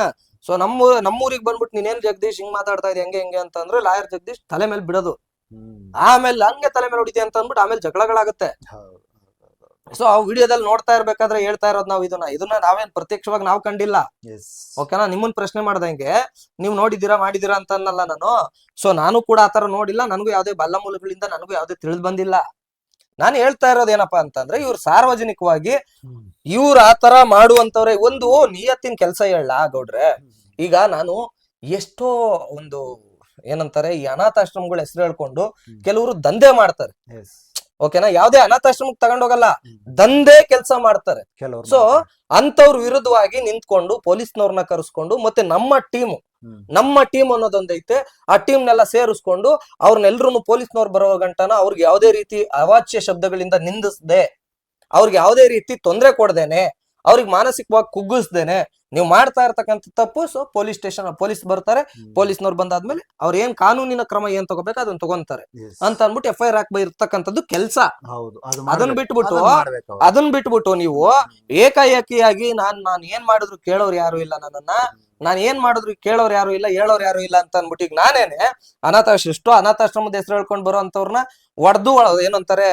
ಸೊ ನಮ್ಮ ನಮ್ಮೂರಿಗೆ ಬಂದ್ಬಿಟ್ಟು ನೀನೇನ್ ಜಗದೀಶ್ ಹಿಂಗ್ ಮಾತಾಡ್ತಾ ಇದೆ ಹೆಂಗೆ ಹೆಂಗೆ ಅಂತ ಅಂದ್ರೆ ಲಾಯರ್ ಜಗದೀಶ್ ತಲೆ ಮೇಲೆ ಬಿಡೋದು. ಆಮೇಲೆ ಹಂಗೆ ತಲೆ ಮೇಲೆ ಹೊಡಿತೀಯ ಅಂತ ಅಂದ್ಬಿಟ್ಟು ಆಮೇಲೆ ಜಗಳಗಳಾಗುತ್ತೆ. ಸೊ ಆ ವಿಡಿಯೋದಲ್ಲಿ ನೋಡ್ತಾ ಇರ್ಬೇಕಾದ್ರೆ ಹೇಳ್ತಾ ಇರೋದು ನಾವು ಇದನ್ನ. ಇದನ್ನ ನಾವೇನ್ ಪ್ರತ್ಯಕ್ಷವಾಗಿ ನಾವು ಕಂಡಿಲ್ಲ. ಓಕೆನಾ ನಿಮ್ಮನ್ ಪ್ರಶ್ನೆ ಮಾಡ್ದಂಗೆ ನೀವು ನೋಡಿದೀರಾ ಮಾಡಿದೀರಾ ಅಂತ ಅನ್ನಲ್ಲ ನಾನು. ಸೊ ನಾನು ಕೂಡ ಆತರ ನೋಡಿಲ್ಲ ನನಗೂ ಯಾವ್ದೇ ಬಲ್ಲ ಮೂಲಗಳಿಂದ ನನಗೂ ಯಾವ್ದೇ ತಿಳಿದ್ ಬಂದಿಲ್ಲ. ನಾನು ಹೇಳ್ತಾ ಇರೋದು ಏನಪ್ಪಾ ಅಂತಂದ್ರೆ ಇವ್ರು ಸಾರ್ವಜನಿಕವಾಗಿ ಇವ್ರ ಆತರ ಮಾಡುವಂತವ್ರೆ ಒಂದು ನಿಯತ್ತಿನ ಕೆಲಸ ಹೇಳ ಗೌಡ್ರೆ? ಈಗ ನಾನು ಎಷ್ಟೋ ಒಂದು ಏನಂತಾರೆ ಈ ಅನಾಥಾಶ್ರಮಗಳ ಹೆಸರು ಹೇಳ್ಕೊಂಡು ಕೆಲವರು ದಂಧೆ ಮಾಡ್ತಾರೆ. ಓಕೆನಾ? ಯಾವ್ದೇ ಅನಾಥಾಶ್ರಮಕ್ಕೆ ತಗೊಂಡೋಗಲ್ಲ ದಂಧೆ ಕೆಲಸ ಮಾಡ್ತಾರೆ. ಕೆಲವರು ಸೊ ಅಂತವ್ರ ವಿರುದ್ಧವಾಗಿ ನಿಂತ್ಕೊಂಡು ಪೊಲೀಸ್ನವ್ರನ್ನ ಕರೆಸ್ಕೊಂಡು ಮತ್ತೆ ನಮ್ಮ ಟೀಮ್ ನಮ್ಮ ಟೀಮ್ ಅನ್ನೋದೊಂದೈತೆ, ಆ ಟೀಮ್ ನೆಲ್ಲ ಸೇರಿಸ್ಕೊಂಡು ಅವ್ರನ್ನೆಲ್ರು ಪೊಲೀಸ್ನವ್ರು ಬರೋ ಗಂಟನ ಅವ್ರಿಗೆ ಯಾವುದೇ ರೀತಿ ಅವಾಚ್ಯ ಶಬ್ದಗಳಿಂದ ನಿಂದಿಸದೆ, ಅವ್ರಿಗೆ ಯಾವುದೇ ರೀತಿ ತೊಂದರೆ ಕೊಡ್ದೇನೆ, ಅವ್ರಿಗೆ ಮಾನಸಿಕವಾಗಿ ಕುಗ್ಗಿಸ್ದೇನೆ ನೀವು ಮಾಡ್ತಾ ಇರ್ತಕ್ಕಂಥ ತಪ್ಪು ಸೊ ಪೊಲೀಸ್ ಸ್ಟೇಷನ್ ಪೊಲೀಸ್ ಬರ್ತಾರೆ. ಪೊಲೀಸ್ನವ್ರು ಬಂದಾದ್ಮೇಲೆ ಅವ್ರ ಏನ್ ಕಾನೂನಿನ ಕ್ರಮ ಏನ್ ತಗೋಬೇಕು ಅದನ್ನ ತಗೊಂತಾರೆ. ಅಂತ ಅನ್ಬಿಟ್ಟು ಎಫ್ ಐ ಆರ್ ಹಾಕ್ಬ ಇರ್ತಕ್ಕಂಥದ್ದು ಕೆಲ್ಸ ಅದನ್ನ. ಬಿಟ್ಬಿಟ್ಟು ಅದನ್ನ ಬಿಟ್ಬಿಟ್ಟು ನೀವು ಏಕಾಏಕಿಯಾಗಿ ನಾನ್ ನಾನ್ ಏನ್ ಮಾಡಿದ್ರು ಕೇಳೋರು ಯಾರು ಇಲ್ಲ ನನ್ನನ್ನ. ನಾನ್ ಏನ್ ಮಾಡಿದ್ರು ಕೇಳೋರು ಯಾರು ಇಲ್ಲ ಹೇಳೋರು ಯಾರು ಇಲ್ಲ ಅಂತ ಅನ್ಬಿಟ್ಟು ಈಗ ನಾನೇನೆ ಅನಾಥಾಶ್ರ ಎಷ್ಟೋ ಅನಾಥಾಶ್ರಮದ ಹೆಸರು ಹೇಳ್ಕೊಂಡ್ ಬರೋ ಅಂತವ್ರನ್ನ ಒಡ್ದು ಏನಂತಾರೆ.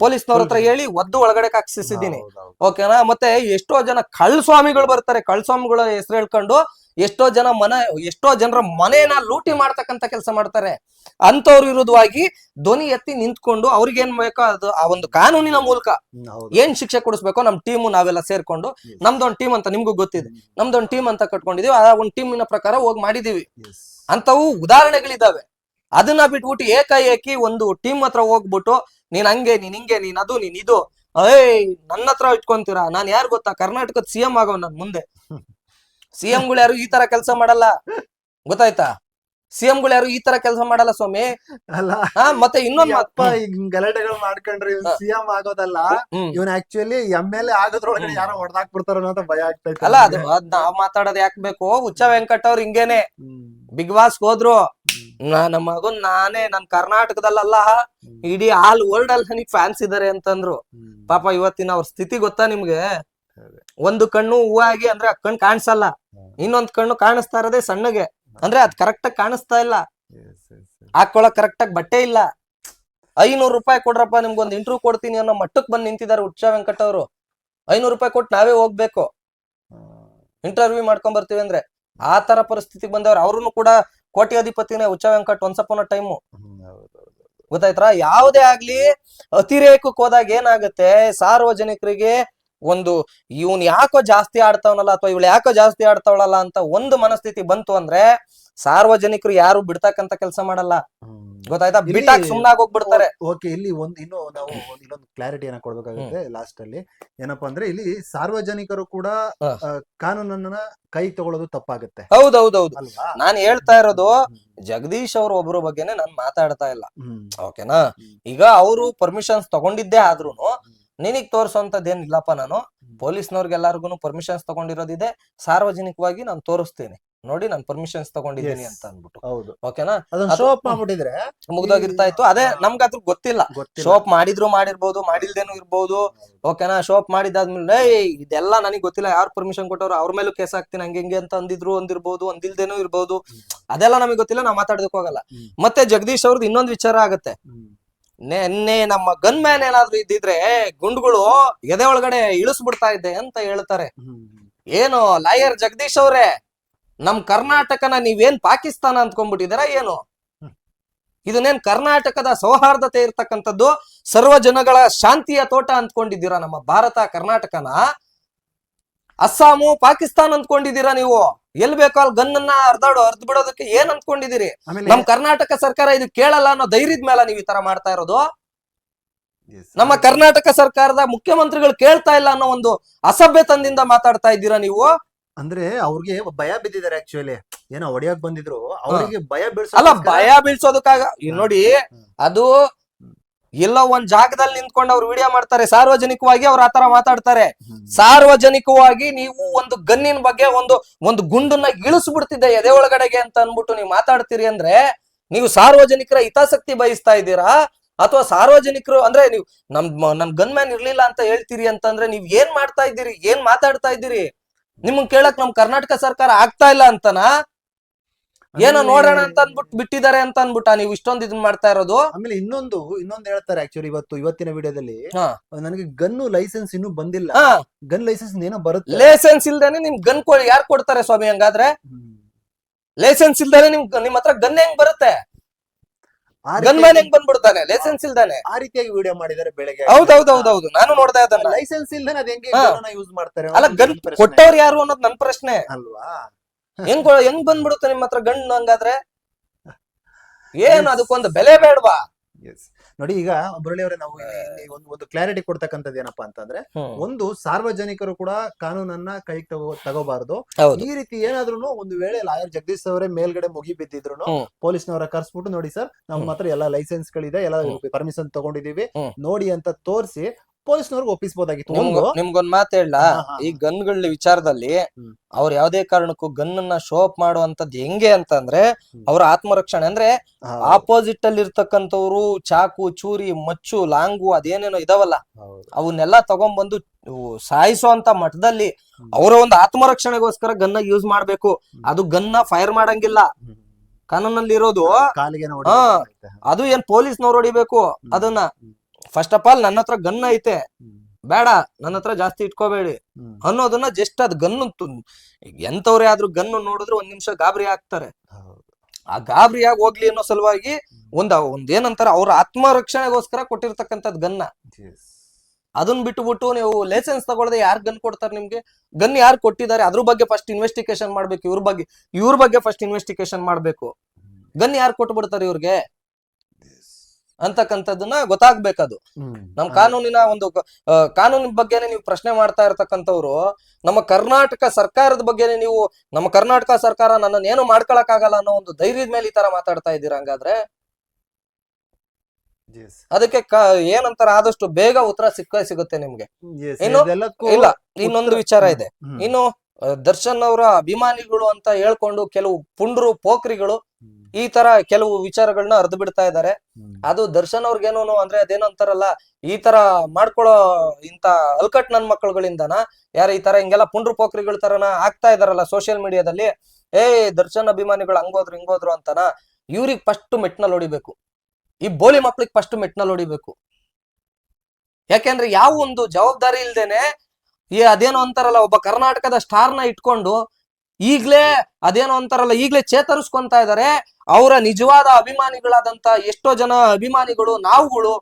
ಪೊಲೀಸ್ನವ್ರ ಹತ್ರ ಹೇಳಿ ಒದ್ದು ಒಳಗಡೆ ಕಾಕ್ಸಿಸಿದೀನಿ. ಓಕೆನಾ? ಮತ್ತೆ ಎಷ್ಟೋ ಜನ ಕಳ್ಳ ಸ್ವಾಮಿಗಳು ಬರ್ತಾರೆ ಕಳ್ ಸ್ವಾಮಿಗಳ ಹೆಸರು ಹೇಳ್ಕೊಂಡು ಎಷ್ಟೋ ಜನ ಮನೆ ಎಷ್ಟೋ ಜನರ ಮನೆಯನ್ನ ಲೂಟಿ ಮಾಡ್ತಕ್ಕಂತ ಕೆಲಸ ಮಾಡ್ತಾರೆ. ಅಂತವ್ರ ವಿರುದ್ಧವಾಗಿ ಧ್ವನಿ ಎತ್ತಿ ನಿಂತ್ಕೊಂಡು ಅವ್ರಿಗೆ ಏನ್ ಬೇಕೋ ಅದು ಆ ಒಂದು ಕಾನೂನಿನ ಮೂಲಕ ಏನ್ ಶಿಕ್ಷೆ ಕೊಡಿಸ್ಬೇಕೋ ನಮ್ ಟೀಮು ನಾವೆಲ್ಲ ಸೇರ್ಕೊಂಡು ನಮ್ದೊಂದು ಟೀಮ್ ಅಂತ ನಿಮ್ಗೂ ಗೊತ್ತಿದೆ. ನಮ್ದೊಂದು ಟೀಮ್ ಅಂತ ಕಟ್ಕೊಂಡಿದೀವಿ ಆ ಒಂದ್ ಟೀಮಿನ ಪ್ರಕಾರ ಹೋಗಿ ಮಾಡಿದೀವಿ. ಅಂತವು ಉದಾಹರಣೆಗಳಿದಾವೆ. ಅದನ್ನ ಬಿಟ್ಬಿಟ್ಟು ಏಕಾಏಕಿ ಒಂದು ಟೀಮ್ ಹತ್ರ ಹೋಗ್ಬಿಟ್ಟು ನೀನ್ ಹಂಗೆ ನೀನ್ ಹಿಂಗೆ ನೀನ್ ಅದು ನೀನ್ ಇದು ಏಯ್ ನನ್ನ ಹತ್ರ ಇಟ್ಕೊಂತೀರಾ? ನಾನ್ ಯಾರು ಗೊತ್ತಾ? ಕರ್ನಾಟಕದ ಸಿಎಂ ಆಗವ್ ನನ್ ಮುಂದೆ. ಸಿ ಗಳು ಯಾರು ಈ ತರ ಕೆಲಸ ಮಾಡಲ್ಲ? ಗೊತ್ತಾಯ್ತಾ? ಸಿ ಗಳು ಯಾರು ಈ ತರ ಕೆಲಸ ಮಾಡಲ್ಲ ಸ್ವಾಮಿ? ಅಲ್ಲ ಹಾ ಮತ್ತೆ ಇನ್ನೊಂದ್ ಅಪ್ಪ ಈಗ ಗಲಾಟೆಗಳು ಮಾಡ್ಕೊಂಡ್ರೆ ಇವ್ನ್ ಹಾ. ಸಿಎಂ ಆಗೋದಲ್ಲ ಹ್ಮ್. ಇವನ್ ಆಕ್ಚುಲಿ ಎಂ ಎಲ್ ಎ ಆಗೋದ್ರೊಳಗಡೆ ಯಾರೋ ಹೊಡೆದಾಕ್ ಬಿಡ್ತಾರ ಅಂತ ಭಯ ಆಗ್ತೈತೆ ಅಲ್ಲ ಅದು ಅದ್ ನಾವ್ ಮಾತಾಡೋದ್ ಯಾಕ್ ಬೇಕು? ಹುಚ್ಚ ವೆಂಕಟ್ ಅವ್ರು ಹಿಂಗೇನೆ. ಬಿಗ್ ಬಾಸ್ ಹೋದ್ರು. ನಾ- ನಮ್ಮ ಮಗನ್ ನಾನೇ ನನ್ ಕರ್ನಾಟಕದಲ್ಲ. ಇಡೀ ಆಲ್ ವರ್ಲ್ಡ್ ಅಲ್ಲಿ ನನಗ್ ಫ್ಯಾನ್ಸ್ ಇದಾರೆ ಅಂತಂದ್ರು. ಪಾಪ ಇವತ್ತಿನ ಅವ್ರ ಸ್ಥಿತಿ ಗೊತ್ತಾ ನಿಮ್ಗೆ. ಒಂದು ಕಣ್ಣು ಹೂವಾಗಿ ಅಂದ್ರೆ ಆ ಕಣ್ಣು ಕಾಣಿಸಲ್ಲ ಇನ್ನೊಂದ್ ಕಣ್ಣು ಕಾಣಿಸ್ತಾ ಇರೋದೇ ಸಣ್ಣಗೆ. ಅಂದ್ರೆ ಅದ್ ಕರೆಕ್ಟ್ ಆಗಿ ಕಾಣಿಸ್ತಾ ಇಲ್ಲ. ಹಾಕೊಳಕ್ ಕರೆಕ್ಟ್ ಆಗಿ ಬಟ್ಟೆ ಇಲ್ಲ. ಐನೂರು ರೂಪಾಯಿ ಕೊಡ್ರಪ್ಪ ನಿಮ್ಗೊಂದು ಇಂಟರ್ವ್ಯೂ ಕೊಡ್ತೀನಿ ಅನ್ನೋ ಮಟ್ಟಕ್ ಬಂದ್ ನಿಂತಿದ್ದಾರೆ ಉಚ್ಚ ವೆಂಕಟ ಅವರು. ಐನೂರು ರೂಪಾಯಿ ಕೊಟ್ಟು ನಾವೇ ಹೋಗ್ಬೇಕು. ಇಂಟರ್ವ್ಯೂ ಮಾಡ್ಕೊಂಡ್ ಬರ್ತೀವಿ ಅಂದ್ರೆ ಆ ತರ ಪರಿಸ್ಥಿತಿಗೆ ಬಂದವ್ರು ಅವ್ರು ಕೂಡ ಕೋಟ್ಯಾಧಿಪತಿನೇ ಉಚ್ಚ ವೆಂಕಟ್ ಒಂದ್ಸಪ್ಪನ ಟೈಮು. ಗೊತ್ತಾಯ್ತಾ? ಯಾವುದೇ ಆಗ್ಲಿ ಅತಿರೇಕಕ್ಕೆ ಹೋದಾಗ ಏನಾಗುತ್ತೆ? ಸಾರ್ವಜನಿಕರಿಗೆ ಒಂದು ಇವನ್ ಯಾಕೋ ಜಾಸ್ತಿ ಆಡ್ತಾವನಲ್ಲ ಅಥವಾ ಇವಳು ಯಾಕೋ ಜಾಸ್ತಿ ಆಡ್ತಾವಳಲ್ಲ ಅಂತ ಒಂದು ಮನಸ್ಥಿತಿ ಬಂತು ಅಂದ್ರೆ ಸಾರ್ವಜನಿಕರು ಯಾರು ಬಿಡ್ತಕ್ಕಂತ ಕೆಲಸ ಮಾಡಲ್ಲ. ಗೊತ್ತಾಯ್ತಾ? ಬಿಟ್ಟಾಗ ಬಿಟ್ಟಾಕ್ ಸುಮ್ನಾಗ್ ಹೋಗ್ಬಿಡ್ತಾರೆ. ಓಕೆ ಇಲ್ಲಿ ಒಂದ್ ಇನ್ನು ನಾವು ಇನ್ನೊಂದು ಕ್ಲಾರಿಟಿ ಏನ ಕೊಡ್ಬೇಕಾಗುತ್ತೆ ಲಾಸ್ಟ್ ಅಲ್ಲಿ. ಏನಪ್ಪಾ ಅಂದ್ರೆ ಇಲ್ಲಿ ಸಾರ್ವಜನಿಕರು ಕೂಡ ಕಾನೂನನ್ನ ಕೈ ತಗೊಳ್ಳೋದು ತಪ್ಪಾಗುತ್ತೆ. ಹೌದೌದೌದು. ಹೌದು ನಾನ್ ಹೇಳ್ತಾ ಇರೋದು ಜಗದೀಶ್ ಅವ್ರ ಒಬ್ರು ಬಗ್ಗೆನೆ ನಾನ್ ಮಾತಾಡ್ತಾ ಇಲ್ಲ. ಓಕೆನಾ? ಈಗ ಅವರು ಪರ್ಮಿಷನ್ಸ್ ತಗೊಂಡಿದ್ದೇ ಆದ್ರೂನು ನಿನಗ್ ತೋರಿಸೋಂಥದ್ದೇನಿಲ್ಲಪ್ಪ ನಾನು. ಪೊಲೀಸ್ನವ್ರಿಗೆಲ್ಲರಿಗೂ ಪರ್ಮಿಷನ್ಸ್ ತಗೊಂಡಿರೋದಿದೆ. ಸಾರ್ವಜನಿಕವಾಗಿ ನಾನು ತೋರಿಸ್ತೇನೆ. ನೋಡಿ ನಾನು ಪರ್ಮಿಷನ್ಸ್ ತಗೊಂಡಿದ್ದೀನಿ ಅಂತ ಅನ್ಬಿಟ್ಟು ಹೌದು. ಓಕೆನಾ? ಮಾಡ್ಬಿಟ್ಟಿದ್ರೆ ಮುಗ್ದೋಗಿರ್ತಾ ಇತ್ತು. ಅದೇ ನಮ್ಗೆ ಅದ್ರ ಗೊತ್ತಿಲ್ಲ. ಶೋಪ್ ಮಾಡಿದ್ರು ಮಾಡಿರ್ಬೋದು ಮಾಡಿಲ್ದೇನು ಇರ್ಬೋದು. ಓಕೆನಾ? ಶೋಪ್ ಮಾಡಿದಾದ್ಮೇಲೆ ಇದೆಲ್ಲ ನನಗೆ ಗೊತ್ತಿಲ್ಲ. ಯಾರು ಪರ್ಮಿಷನ್ ಕೊಟ್ಟವ್ರು ಅವ್ರ ಮೇಲೂ ಕೇಸ್ ಹಾಕ್ತೀನಿ. ಹಂಗೆ ಹಿಂಗೆ ಅಂತ ಅಂದಿದ್ರು ಅಂದಿರ್ಬೋದು ಅಂದಿಲ್ದೇನು ಇರ್ಬೋದು. ಅದೆಲ್ಲ ನಮಗೆ ಗೊತ್ತಿಲ್ಲ. ನಾವು ಮಾತಾಡೋದಕ್ಕೆ ಹೋಗಲ್ಲ ಮತ್ತೆ ಜಗದೀಶ್ ಅವ್ರದ್ದು ಇನ್ನೊಂದು ವಿಚಾರ ಆಗತ್ತೆ. ನೆನ್ನೆ ನಮ್ಮ ಗನ್ ಮ್ಯಾನ್ ಏನಾದ್ರು ಇದ್ದಿದ್ರೆ ಗುಂಡುಗಳು ಎದೆ ಒಳಗಡೆ ಇಳಿಸ್ಬಿಡ್ತಾ ಇದ್ದೆ ಅಂತ ಹೇಳ್ತಾರೆ. ಏನು ಲಾಯರ್ ಜಗದೀಶ್ ಅವ್ರೆ, ನಮ್ ಕರ್ನಾಟಕನ ನೀವೇನ್ ಪಾಕಿಸ್ತಾನ ಅಂದ್ಕೊಂಡ್ಬಿಟ್ಟಿದ್ದೀರಾ ಏನು. ಇದನ್ನೇನ್ ಕರ್ನಾಟಕದ ಸೌಹಾರ್ದತೆ ಇರ್ತಕ್ಕಂಥದ್ದು, ಸರ್ವ ಜನಗಳ ಶಾಂತಿಯ ತೋಟ ಅಂದ್ಕೊಂಡಿದ್ದೀರಾ ನಮ್ಮ ಭಾರತ, ಕರ್ನಾಟಕನ? ಅಸ್ಸಾಮು ಪಾಕಿಸ್ತಾನ ಅಂದ್ಕೊಂಡಿದ್ದೀರಾ ನೀವು? ಎಲ್ ಬೇಕೋ ಅಲ್ಲಿ ಗನ್ನನ್ನ ಅರ್ದಾಡು ಅರ್ಧ ಬಿಡೋದಕ್ಕೆ ಏನ್ ಅನ್ಕೊಂಡಿದಿರಿ ನಮ್ ಕರ್ನಾಟಕ ಸರ್ಕಾರ ಇದು ಕೇಳಲ್ಲ ಅನ್ನೋ ಧೈರ್ಯದ ಮೇಲೆ ನೀವು ಈ ತರ ಮಾಡ್ತಾ ಇರೋದು? ನಮ್ಮ ಕರ್ನಾಟಕ ಸರ್ಕಾರದ ಮುಖ್ಯಮಂತ್ರಿಗಳು ಕೇಳ್ತಾ ಇಲ್ಲ ಅನ್ನೋ ಒಂದು ಅಸಭ್ಯತನದಿಂದ ಮಾತಾಡ್ತಾ ಇದ್ದೀರಾ ನೀವು? ಅಂದ್ರೆ ಅವ್ರಿಗೆ ಭಯ ಬಿದ್ದಿದ್ದಾರೆ ಆಕ್ಚುಲಿ ಏನೋ ಒಡೆಯಕ್ ಬಂದಿದ್ರು. ಅವರಿಗೆ ಭಯ ಬೀಳ್ಸ ಅಲ್ಲ ಭಯ ಬೀಳ್ಸೋದಕ್ಕಾಗ ನೋಡಿ ಅದು ಎಲ್ಲೋ ಒಂದ್ ಜಾಗದಲ್ಲಿ ನಿಂತ್ಕೊಂಡು ಅವ್ರು ವಿಡಿಯೋ ಮಾಡ್ತಾರೆ. ಸಾರ್ವಜನಿಕವಾಗಿ ಅವ್ರು ಆತರ ಮಾತಾಡ್ತಾರೆ. ಸಾರ್ವಜನಿಕವಾಗಿ ನೀವು ಒಂದು ಗನ್ನಿನ ಬಗ್ಗೆ ಒಂದು ಒಂದು ಗುಂಡನ್ನ ಇಳಿಸ್ಬಿಡ್ತಿದ್ದೆ ಎದೆ ಒಳಗಡೆಗೆ ಅಂತ ಅನ್ಬಿಟ್ಟು ನೀವು ಮಾತಾಡ್ತೀರಿ ಅಂದ್ರೆ ನೀವು ಸಾರ್ವಜನಿಕರ ಹಿತಾಸಕ್ತಿ ಬಯಸ್ತಾ ಇದ್ದೀರಾ? ಅಥವಾ ಸಾರ್ವಜನಿಕರು ಅಂದ್ರೆ ನೀವು ನಮ್ ನಮ್ ಗನ್ ಮ್ಯಾನ್ ಇರ್ಲಿಲ್ಲ ಅಂತ ಹೇಳ್ತೀರಿ ಅಂತಂದ್ರೆ ನೀವ್ ಏನ್ ಮಾಡ್ತಾ ಇದ್ದೀರಿ? ಏನ್ ಮಾತಾಡ್ತಾ ಇದ್ದೀರಿ? ನಿಮ್ಗೆ ಕೇಳಕ್ ನಮ್ ಕರ್ನಾಟಕ ಸರ್ಕಾರ ಆಗ್ತಾ ಇಲ್ಲ ಅಂತನಾ? ಏನೋ ನೋಡೋಣ ಅಂತ ಅನ್ಬಿಟ್ಟು ಬಿಟ್ಟಿದ್ದಾರೆ ಅಂತ ಅನ್ಬಿಟ್ಟ ನೀವು ಇಷ್ಟೊಂದು ಇದನ್ ಮಾಡ್ತಾ ಇರೋದು? ಆಮೇಲೆ ಇನ್ನೊಂದು ಇನ್ನೊಂದು ಹೇಳ್ತಾರೆ ಆಕ್ಚುಲಿ ಇವತ್ತು ಇವತ್ತಿನ ವಿಡಿಯೋದಲ್ಲಿ. ಹಾ. ನನಗೆ ಗನ್ನು ಲೈಸೆನ್ಸ್ ಇನ್ನು ಬಂದಿಲ್ಲ. ಹಾ. ಗನ್ ಲೈಸೆನ್ಸ್ ಏನೋ ಬರುತ್ತೆ. ಲೈಸೆನ್ಸ್ ಇಲ್ದೇನೆ ನಿಮ್ ಗನ್ ಯಾರು ಕೊಡ್ತಾರೆ ಸ್ವಾಮಿ ಹಂಗಾದ್ರೆ? ಹ್ಮ್. ಲೈಸೆನ್ಸ್ ಇಲ್ದೇನೆ ನಿಮ್ ನಿಮ್ ಹತ್ರ ಗನ್ ಹೆಂಗ್ ಬರುತ್ತೆ? ಆ ಗನ್ ಮ್ಯಾನ್ ರೀತಿಯಾಗಿ- ಹೆಂಗ್ ಬಂದ್ಬಿಡ್ತಾನೆ? ಲೈಸೆನ್ಸ್ ಇಲ್ದಾನೆ. ಆ ರೀತಿಯಾಗಿ ವಿಡಿಯೋ ಮಾಡಿದ್ದಾರೆ ಬೆಳಗ್ಗೆ. ಹೌದು ನಾನು ನೋಡ್ತಾ ಇದ್ದಾನೆ ಲೈಸೆನ್ಸ್ ಇಲ್ದೇನೆ ಅದ್ ಹೆಂಗೆ ಹಾ. ಯೂಸ್ ಮಾಡ್ತಾರೆ ಅಲ್ಲ ಅನ್ನೋದು ಗನ್ ನನ್ನ ಪ್ರಶ್ನೆ. ಕೊಟ್ಟವ್ರು ಯಾರು ಅನ್ನೋದು ನನ್ ಪ್ರಶ್ನೆ. ಅಲ್ವಾ? ಹೆಂಗ್ ಹೆಂಗ್ ಬಂದ್ಬಿಡುತ್ತೆ ನಿಮ್ಮ ಹತ್ರ ಗಂಡ್ ಹಂಗಾದ್ರೆ? ಏನ್ ಅದಕ್ಕೊಂದು ಬೆಲೆ ಬೇಡವಾ. ನೋಡಿ ಈಗ ಮುರಳಿ ಅವರೇ ನಾವು ಇಲ್ಲಿ- ಒಂದು ಒಂದು ಕ್ಲಾರಿಟಿ ಕೊಡ್ತಕ್ಕಂಥದ್ದು ಏನಪ್ಪಾ ಅಂತಂದ್ರೆ. ಒಂದು ಸಾರ್ವಜನಿಕರು ಕೂಡ ಕಾನೂನನ್ನ ಕೈಗೆ ತಗೋ ತಗೋಬಾರದು. ಈ ರೀತಿ ಏನಾದ್ರು ಒಂದು ವೇಳೆ ಲಾಯರ್ ಜಗದೀಶ್ ಅವರೇ ಮೇಲ್ಗಡೆ ಮುಗಿ ಬಿದ್ದಿದ್ರು. ಪೊಲೀಸ್ನವರ ಕರ್ಸ್ಬಿಟ್ಟು ನೋಡಿ ಸರ್ ನಮ್ಮ ಹತ್ರ ಎಲ್ಲಾ ಲೈಸೆನ್ಸ್ ಗಳಿದೆ ಎಲ್ಲ. ಪರ್ಮಿಷನ್ ತಗೊಂಡಿದೀವಿ ನೋಡಿ ಅಂತ ತೋರಿಸಿ ಪೊಲೀಸ್ನವ್ರಿಗೆ ಒಪ್ಪಿಸಬಹುದಾಗಿತ್ತು ನಿಮ್ಗ ಒಂದು ನಿಮ್ಗೊಂದ್ ಮಾತು ಹೇಳ ಈ ಗನ್ಗಳ ವಿಚಾರದಲ್ಲಿ ಅವ್ರ ಯಾವ್ದೇ ಕಾರಣಕ್ಕೂ ಗನ್ ಅನ್ನ ಶೋ ಅಪ್ ಮಾಡುವಂತದ್ದು ಹೆಂಗೆ ಅಂತಂದ್ರೆ ಅಂದ್ರೆ ಅವ್ರ ಆತ್ಮರಕ್ಷಣೆ. ಅಂದ್ರೆ ಆಪೋಸಿಟ್ ಅಲ್ಲಿ ಇರ್ತಕ್ಕಂಥವ್ರು ಚಾಕು ಚೂರಿ ಮಚ್ಚು ಲಾಂಗು ಅದೇನೇನೋ ಇದಾವಲ್ಲ. ಅವನ್ನೆಲ್ಲ ತಗೊಂಡ್ಬಂದು ಸಾಯಿಸುವಂತ ಮಠದಲ್ಲಿ ಅವರ ಒಂದು ಆತ್ಮರಕ್ಷಣೆಗೋಸ್ಕರ ಗನ್ನ ಯೂಸ್ ಮಾಡ್ಬೇಕು. ಅದು ಗನ್ನ ಫೈರ್ ಮಾಡಂಗಿಲ್ಲ. ಕಾನೂನಲ್ಲಿ ಇರೋದು ಅದು ಏನ್ ಪೊಲೀಸ್ನವ್ರು ಹೊಡಿಬೇಕು ಅದನ್ನ. ಫಸ್ಟ್ ಆಫ್ ಆಲ್ ನನ್ನ ಹತ್ರ ಗನ್ ಐತೆ. ಬೇಡ ನನ್ನ ಹತ್ರ ಜಾಸ್ತಿ ಇಟ್ಕೋಬೇಡಿ. ಅನ್ನೋದನ್ನ ಜಸ್ಟ್ ಅದ್ ಗನ್ನು ಎಂತವ್ರೆ ಆದ್ರೂ ಗನ್ನು ನೋಡಿದ್ರೆ ಒಂದ್ ನಿಮಿಷ ಗಾಬರಿ ಆಗ್ತಾರೆ. ಆ ಗಾಬರಿಯಾಗಿ ಹೋಗ್ಲಿ ಅನ್ನೋ ಸಲುವಾಗಿ ಒಂದ್ ಒಂದ್ ಏನಂತಾರ ಅವ್ರ ಆತ್ಮರಕ್ಷಣೆಗೋಸ್ಕರ ಕೊಟ್ಟಿರ್ತಕ್ಕಂಥದ್ ಗನ್ನ ಅದನ್ ಬಿಟ್ಟು ಬಿಟ್ಟುಬಿಟ್ಟು ನೀವು ಲೈಸೆನ್ಸ್ ತಗೊಳ್ಳದೆ ಯಾರ್ ಗನ್ ಕೊಡ್ತಾರೆ ನಿಮ್ಗೆ? ಗನ್ ಯಾರು ಕೊಟ್ಟಿದ್ದಾರೆ? ಅದ್ರ ಬಗ್ಗೆ ಫಸ್ಟ್ ಇನ್ವೆಸ್ಟಿಗೇಷನ್ ಮಾಡ್ಬೇಕು ಇವ್ರ ಬಗ್ಗೆ ಇವ್ರ ಬಗ್ಗೆ ಫಸ್ಟ್ ಇನ್ವೆಸ್ಟಿಗೇಷನ್ ಮಾಡ್ಬೇಕು. ಗನ್ ಯಾರು ಕೊಟ್ಟು ಬಿಡ್ತಾರೆ ಇವ್ರಿಗೆ. ಅಂತಕ್ಕಂಥದ್ದನ್ನ ಗೊತ್ತಾಗ್ಬೇಕದು. ನಮ್ ಕಾನೂನಿನ ಒಂದು ಕಾನೂನಿನ ಬಗ್ಗೆನೆ ನೀವು ಪ್ರಶ್ನೆ ಮಾಡ್ತಾ ಇರತಕ್ಕಂಥವ್ರು ನಮ್ಮ ಕರ್ನಾಟಕ ಸರ್ಕಾರದ ಬಗ್ಗೆನೆ ನೀವು ನಮ್ಮ ಕರ್ನಾಟಕ ಸರ್ಕಾರ ನನ್ನನ್ನು ಏನು ಮಾಡ್ಕೊಳಕ್ ಆಗಲ್ಲ ಅನ್ನೋ ಒಂದು ಧೈರ್ಯದ ಮೇಲೆ ಈ ತರ ಮಾತಾಡ್ತಾ ಇದ್ದೀರಾ ಹಂಗಾದ್ರೆ. ಅದಕ್ಕೆ ಏನಂತಾರ ಆದಷ್ಟು ಬೇಗ ಉತ್ತರ ಸಿಕ್ಕ ಸಿಗುತ್ತೆ ನಿಮ್ಗೆ ಇನ್ನು- ಇಲ್ಲ ಇನ್ನೊಂದು ವಿಚಾರ ಇದೆ ಇನ್ನು ದರ್ಶನ್ ಅವರ ಅಭಿಮಾನಿಗಳು ಅಂತ ಹೇಳ್ಕೊಂಡು ಕೆಲವು ಪುಂಡ್ರು ಪೋಖ್ರಿಗಳು. ಈ ತರ ಕೆಲವು ವಿಚಾರಗಳನ್ನ ಅರ್ಧ ಬಿಡ್ತಾ ಇದ್ದಾರೆ. ಅದು ದರ್ಶನ್ ಅವ್ರಿಗೇನೋ ಅಂದ್ರೆ ಅದೇನೋ ಅಂತಾರಲ್ಲ ಈ ತರ ಮಾಡ್ಕೊಳ್ಳೋ ಇಂತ ಅಲ್ಕಟ್ ನನ್ ಮಕ್ಕಳುಗಳಿಂದನ ಯಾರ ಈ ತರ ಹಿಂಗೆಲ್ಲ ಪುಂಡ್ರು ಪೋಖ್ರಿಗಳ ತರನ ಆಗ್ತಾ ಇದಾರಲ್ಲ ಸೋಷಿಯಲ್ ಮೀಡಿಯಾದಲ್ಲಿ ಏ ದರ್ಶನ್ ಅಭಿಮಾನಿಗಳು ಹಂಗೋದ್ರು ಹಿಂಗೋದ್ರು ಅಂತನ? ಇವ್ರಿಗೆ ಫಸ್ಟ್ ಮೆಟ್ನಲ್ಲಿ ಹೊಡಿಬೇಕು. ಈ ಬೋಲಿ ಮಕ್ಳಿಗೆ ಫಸ್ಟ್ ಮೆಟ್ನಲ್ಲಿ ಹೊಡಿಬೇಕು. ಯಾಕೆಂದ್ರೆ ಯಾವ ಒಂದು ಜವಾಬ್ದಾರಿ ಇಲ್ದೇನೆ ಈ ಅದೇನೋ ಅಂತಾರಲ್ಲ ಒಬ್ಬ ಕರ್ನಾಟಕದ ಸ್ಟಾರ್ನ ಇಟ್ಕೊಂಡು ಈಗ್ಲೇ ಅದೇನೋ ಅಂತಾರಲ್ಲ ಈಗ್ಲೇ ಚೇತರಿಸ್ಕೊಂತ ಇದಾರೆ. ಅವರ ನಿಜವಾದ ಅಭಿಮಾನಿಗಳಾದಂತ ಎಷ್ಟೋ ಜನ ಅಭಿಮಾನಿಗಳು ನಾವುಗಳು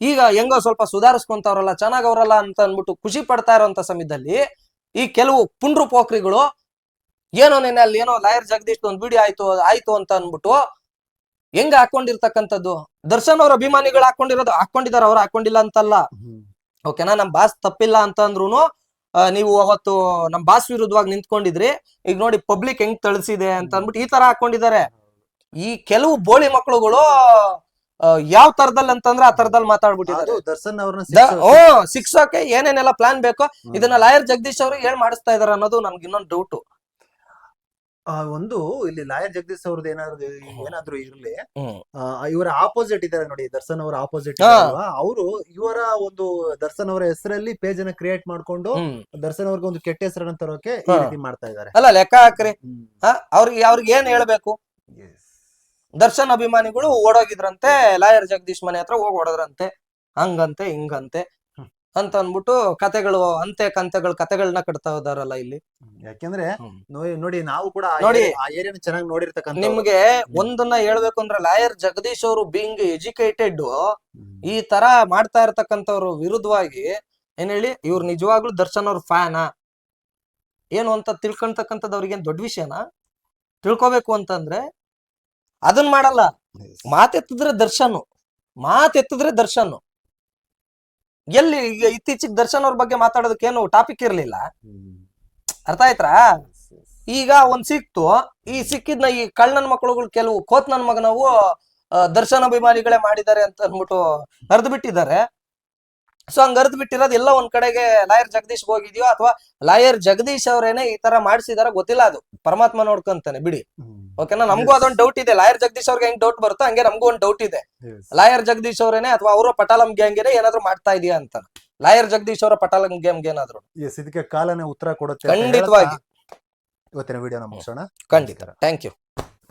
ಈಗ ಹೆಂಗೋ ಸ್ವಲ್ಪ ಸುಧಾರಿಸ್ಕೊಂತವ್ರಲ್ಲ ಅವರಲ್ಲ ಅಂತ ಅನ್ಬಿಟ್ಟು ಖುಷಿ ಪಡ್ತಾ ಇರೋಂತ ಸಮಯದಲ್ಲಿ ಈ ಕೆಲವು ಪುಂಡ್ರು ಪೋಖ್ರಿಗಳು ಏನೋ ನೆನೆ ಅಲ್ಲಿ ಏನೋ ಲಾಯರ್ ಜಗದೀಶ್ ಒಂದು ವಿಡಿಯೋ ಆಯ್ತು ಆಯ್ತು ಅಂತ ಅನ್ಬಿಟ್ಟು ಹೆಂಗ ಹಾಕೊಂಡಿರ್ತಕ್ಕಂಥದ್ದು? ದರ್ಶನ್ ಅವ್ರ ಅಭಿಮಾನಿಗಳು ಹಾಕೊಂಡಿರೋದು ಹಾಕೊಂಡಿದಾರ ಅವ್ರು ಹಾಕೊಂಡಿಲ್ಲ ಅಂತಲ್ಲ. ಓಕೆನಾ? ನಮ್ ಬಾಸ್ ತಪ್ಪಿಲ್ಲ ಅಂತ ಅಂದ್ರೂನು ನೀವು ಅವತ್ತು ನಮ್ ಬಾಸ್ ವಿರುದ್ಧವಾಗಿ ನಿಂತ್ಕೊಂಡಿದ್ರಿ. ಈಗ ನೋಡಿ ಪಬ್ಲಿಕ್ ಹೆಂಗ್ ತಳಿಸಿದೆ ಅಂತ ಅಂದ್ಬಿಟ್ಟು ಈ ತರ ಹಾಕೊಂಡಿದ್ದಾರೆ. ಈ ಕೆಲವು ಬೋಳಿ ಮಕ್ಕಳುಗಳು ಯಾವ ತರದಲ್ಲಿ ಅಂತಂದ್ರೆ ಆ ತರದಲ್ಲಿ ಮಾತಾಡ್ಬಿಟ್ಟಿದ್ದಾರೆ. ದರ್ಶನ್ ಅವ್ರನ್ನ ಓ ಸಿಕ್ಸೋಕೆ ಏನೇನೆಲ್ಲ ಪ್ಲಾನ್ ಬೇಕೋ ಇದನ್ನ ಲಾಯರ್ ಜಗದೀಶ್ ಅವರು ಹೇಳ್ ಮಾಡಿಸ್ತಾ ಇದಾರೆ ಅನ್ನೋದು ನನ್ಗೆ ಇನ್ನೊಂದು ಡೌಟ್ ಆ, ಒಂದು ಇಲ್ಲಿ ಲಾಯರ್ ಜಗದೀಶ್ ಅವ್ರದ್ದು ಏನಾದ್ರು ಏನಾದ್ರು ಇರ್ಲಿ ಆ, ಇವರ ಆಪೋಸಿಟ್ ಇದ್ದಾರೆ ನೋಡಿ ದರ್ಶನ್ ಅವರ ಆಪೋಸಿಟ್ ಹಾ. ಅವರು ಇವರ ಒಂದು ದರ್ಶನ್ ಅವರ ಹೆಸರಲ್ಲಿ ಪೇಜ್ ಅನ್ನ ಕ್ರಿಯೇಟ್ ಮಾಡ್ಕೊಂಡು ಹ್ಮ್. ದರ್ಶನ್ ಅವ್ರಿಗೆ ಒಂದು ಕೆಟ್ಟ ಹೆಸರನ್ನ ತರೋಕೆ ಈ ಹಾ. ರೀತಿ ಮಾಡ್ತಾ ಇದ್ದಾರೆ ಅಲ್ಲ ಲೆಕ್ಕ ಹಾಕ್ರಿ. ಹಾ ಅವ್ರಿಗೆ ಅವ್ರಿಗೆ ಏನ್ ಹೇಳ್ಬೇಕು? ದರ್ಶನ್ ಅಭಿಮಾನಿಗಳು ಓಡೋಗಿದ್ರಂತೆ ಲಾಯರ್ ಜಗದೀಶ್ ಮನೆ ಹತ್ರ ಹೋಗಿ ಓಡೋದ್ರಂತೆ. ಹಂಗಂತೆ ಹಿಂಗಂತೆ. ಅಂತ ಅನ್ಬಿಟ್ಟು ಕತೆಗಳು ಅಂತೆ ಕಂತೆಗಳು ಕತೆಗಳನ್ನ ಕಟ್ತಾ ಇದಾರಲ್ಲ ಇಲ್ಲಿ. ಯಾಕೆಂದ್ರೆ ನೋಡಿ ನಾವು ಕೂಡ ನೋಡಿ. ಆ ಏರಿಯಾನ ಚೆನ್ನಾಗಿ ನೋಡಿರ್ತಕ್ಕಂಥ ನಿಮ್ಗೆ ಒಂದನ್ನ ಹೇಳ್ಬೇಕು ಅಂದ್ರೆ ಲಾಯರ್ ಜಗದೀಶ್ ಅವರು ಬೀಂಗ್ ಎಜುಕೇಟೆಡ್ ಈ ತರ ಮಾಡ್ತಾ ಇರ್ತಕ್ಕಂಥವ್ರ ವಿರುದ್ಧವಾಗಿ ಏನ್ ಹೇಳಿ ಇವ್ರು ನಿಜವಾಗ್ಲೂ ದರ್ಶನ್ ಅವ್ರ ಫ್ಯಾನಾ ಏನು ಅಂತ ತಿಳ್ಕೊಂತಕ್ಕಂಥದ್ದು ಅವ್ರಿಗೆ ದೊಡ್ಡ ವಿಷಯನಾ? ತಿಳ್ಕೊಬೇಕು ಅಂತಂದ್ರೆ ಅದನ್ ಮಾಡಲ್ಲ. ಮಾತೆತ್ತಿದ್ರೆ ದರ್ಶನ್ ಮಾತೆತ್ತಿದ್ರೆ ದರ್ಶನ್ ಎಲ್ಲಿ ಈಗ ಇತ್ತೀಚಿಗೆ ದರ್ಶನ್ ಅವ್ರ ಬಗ್ಗೆ ಮಾತಾಡೋದಕ್ಕೇನು ಟಾಪಿಕ್ ಇರ್ಲಿಲ್ಲ. ಅರ್ಥ ಆಯ್ತಾ ಈಗ ಒಂದ್ ಸಿಕ್ತು. ಈ ಸಿಕ್ಕಿದ್ನ ಈ ಕಳ್ಳನ ಮಕ್ಕಳುಗಳು ಕೆಲವು ಕೋತ್ ನನ್ ಮಗನವು ದರ್ಶನ್ ಅಭಿಮಾನಿಗಳೇ ಮಾಡಿದ್ದಾರೆ ಅಂತ ಅಂದ್ಬಿಟ್ಟು ಹರಿದು ಬಿಟ್ಟಿದ್ದಾರೆ. ಸೊ ಹಂಗ ಅರ್ದು ಬಿಟ್ಟಿರೋದು ಎಲ್ಲ ಒಂದ್ ಕಡೆಗೆ ಲಾಯರ್ ಜಗದೀಶ್ ಹೋಗಿದ್ಯೋ ಅಥವಾ ಲಾಯರ್ ಜಗದೀಶ್ ಅವರೇನೆ ಈ ತರ ಮಾಡಿಸಿದಾರ ಗೊತ್ತಿಲ್ಲ ಅದು. ಪರಮಾತ್ಮ ನೋಡ್ಕೊಂತಾನೆ ಬಿಡಿ. ಓಕೆನಾ ನಮಗೂ ಅದೊಂದು ಡೌಟ್ ಇದೆ. ಲಾಯರ್ ಜಗದೀಶ್ ಅವ್ರಿಗೆ ಹೆಂಗ್ ಡೌಟ್ ಬರುತ್ತೋ ಹಂಗೆ ನಮಗೂ ಒಂದ್ ಡೌಟ್ ಇದೆ. ಲಾಯರ್ ಜಗದೀಶ್ ಅವರೇನೆ ಅಥವಾ ಅವರ ಪಟಾಲಂ ಗ್ಯಾಂಗೇನೆ ಏನಾದ್ರು ಮಾಡ್ತಾ ಇದೆಯಾ ಅಂತ. ಲಾಯರ್ ಜಗದೀಶ್ ಅವರ ಪಟಾಲಂ ಗೇಮ್ಗೆ ಏನಾದ್ರು. ಇದಕ್ಕೆ ಕಾಲನೇ ಉತ್ತರ ಕೊಡುತ್ತೆ ಖಂಡಿತವಾಗಿ. ಇವತ್ತಿನ ವಿಡಿಯೋ ಮುಗಿಸೋಣ. ಖಂಡಿತ. Thank you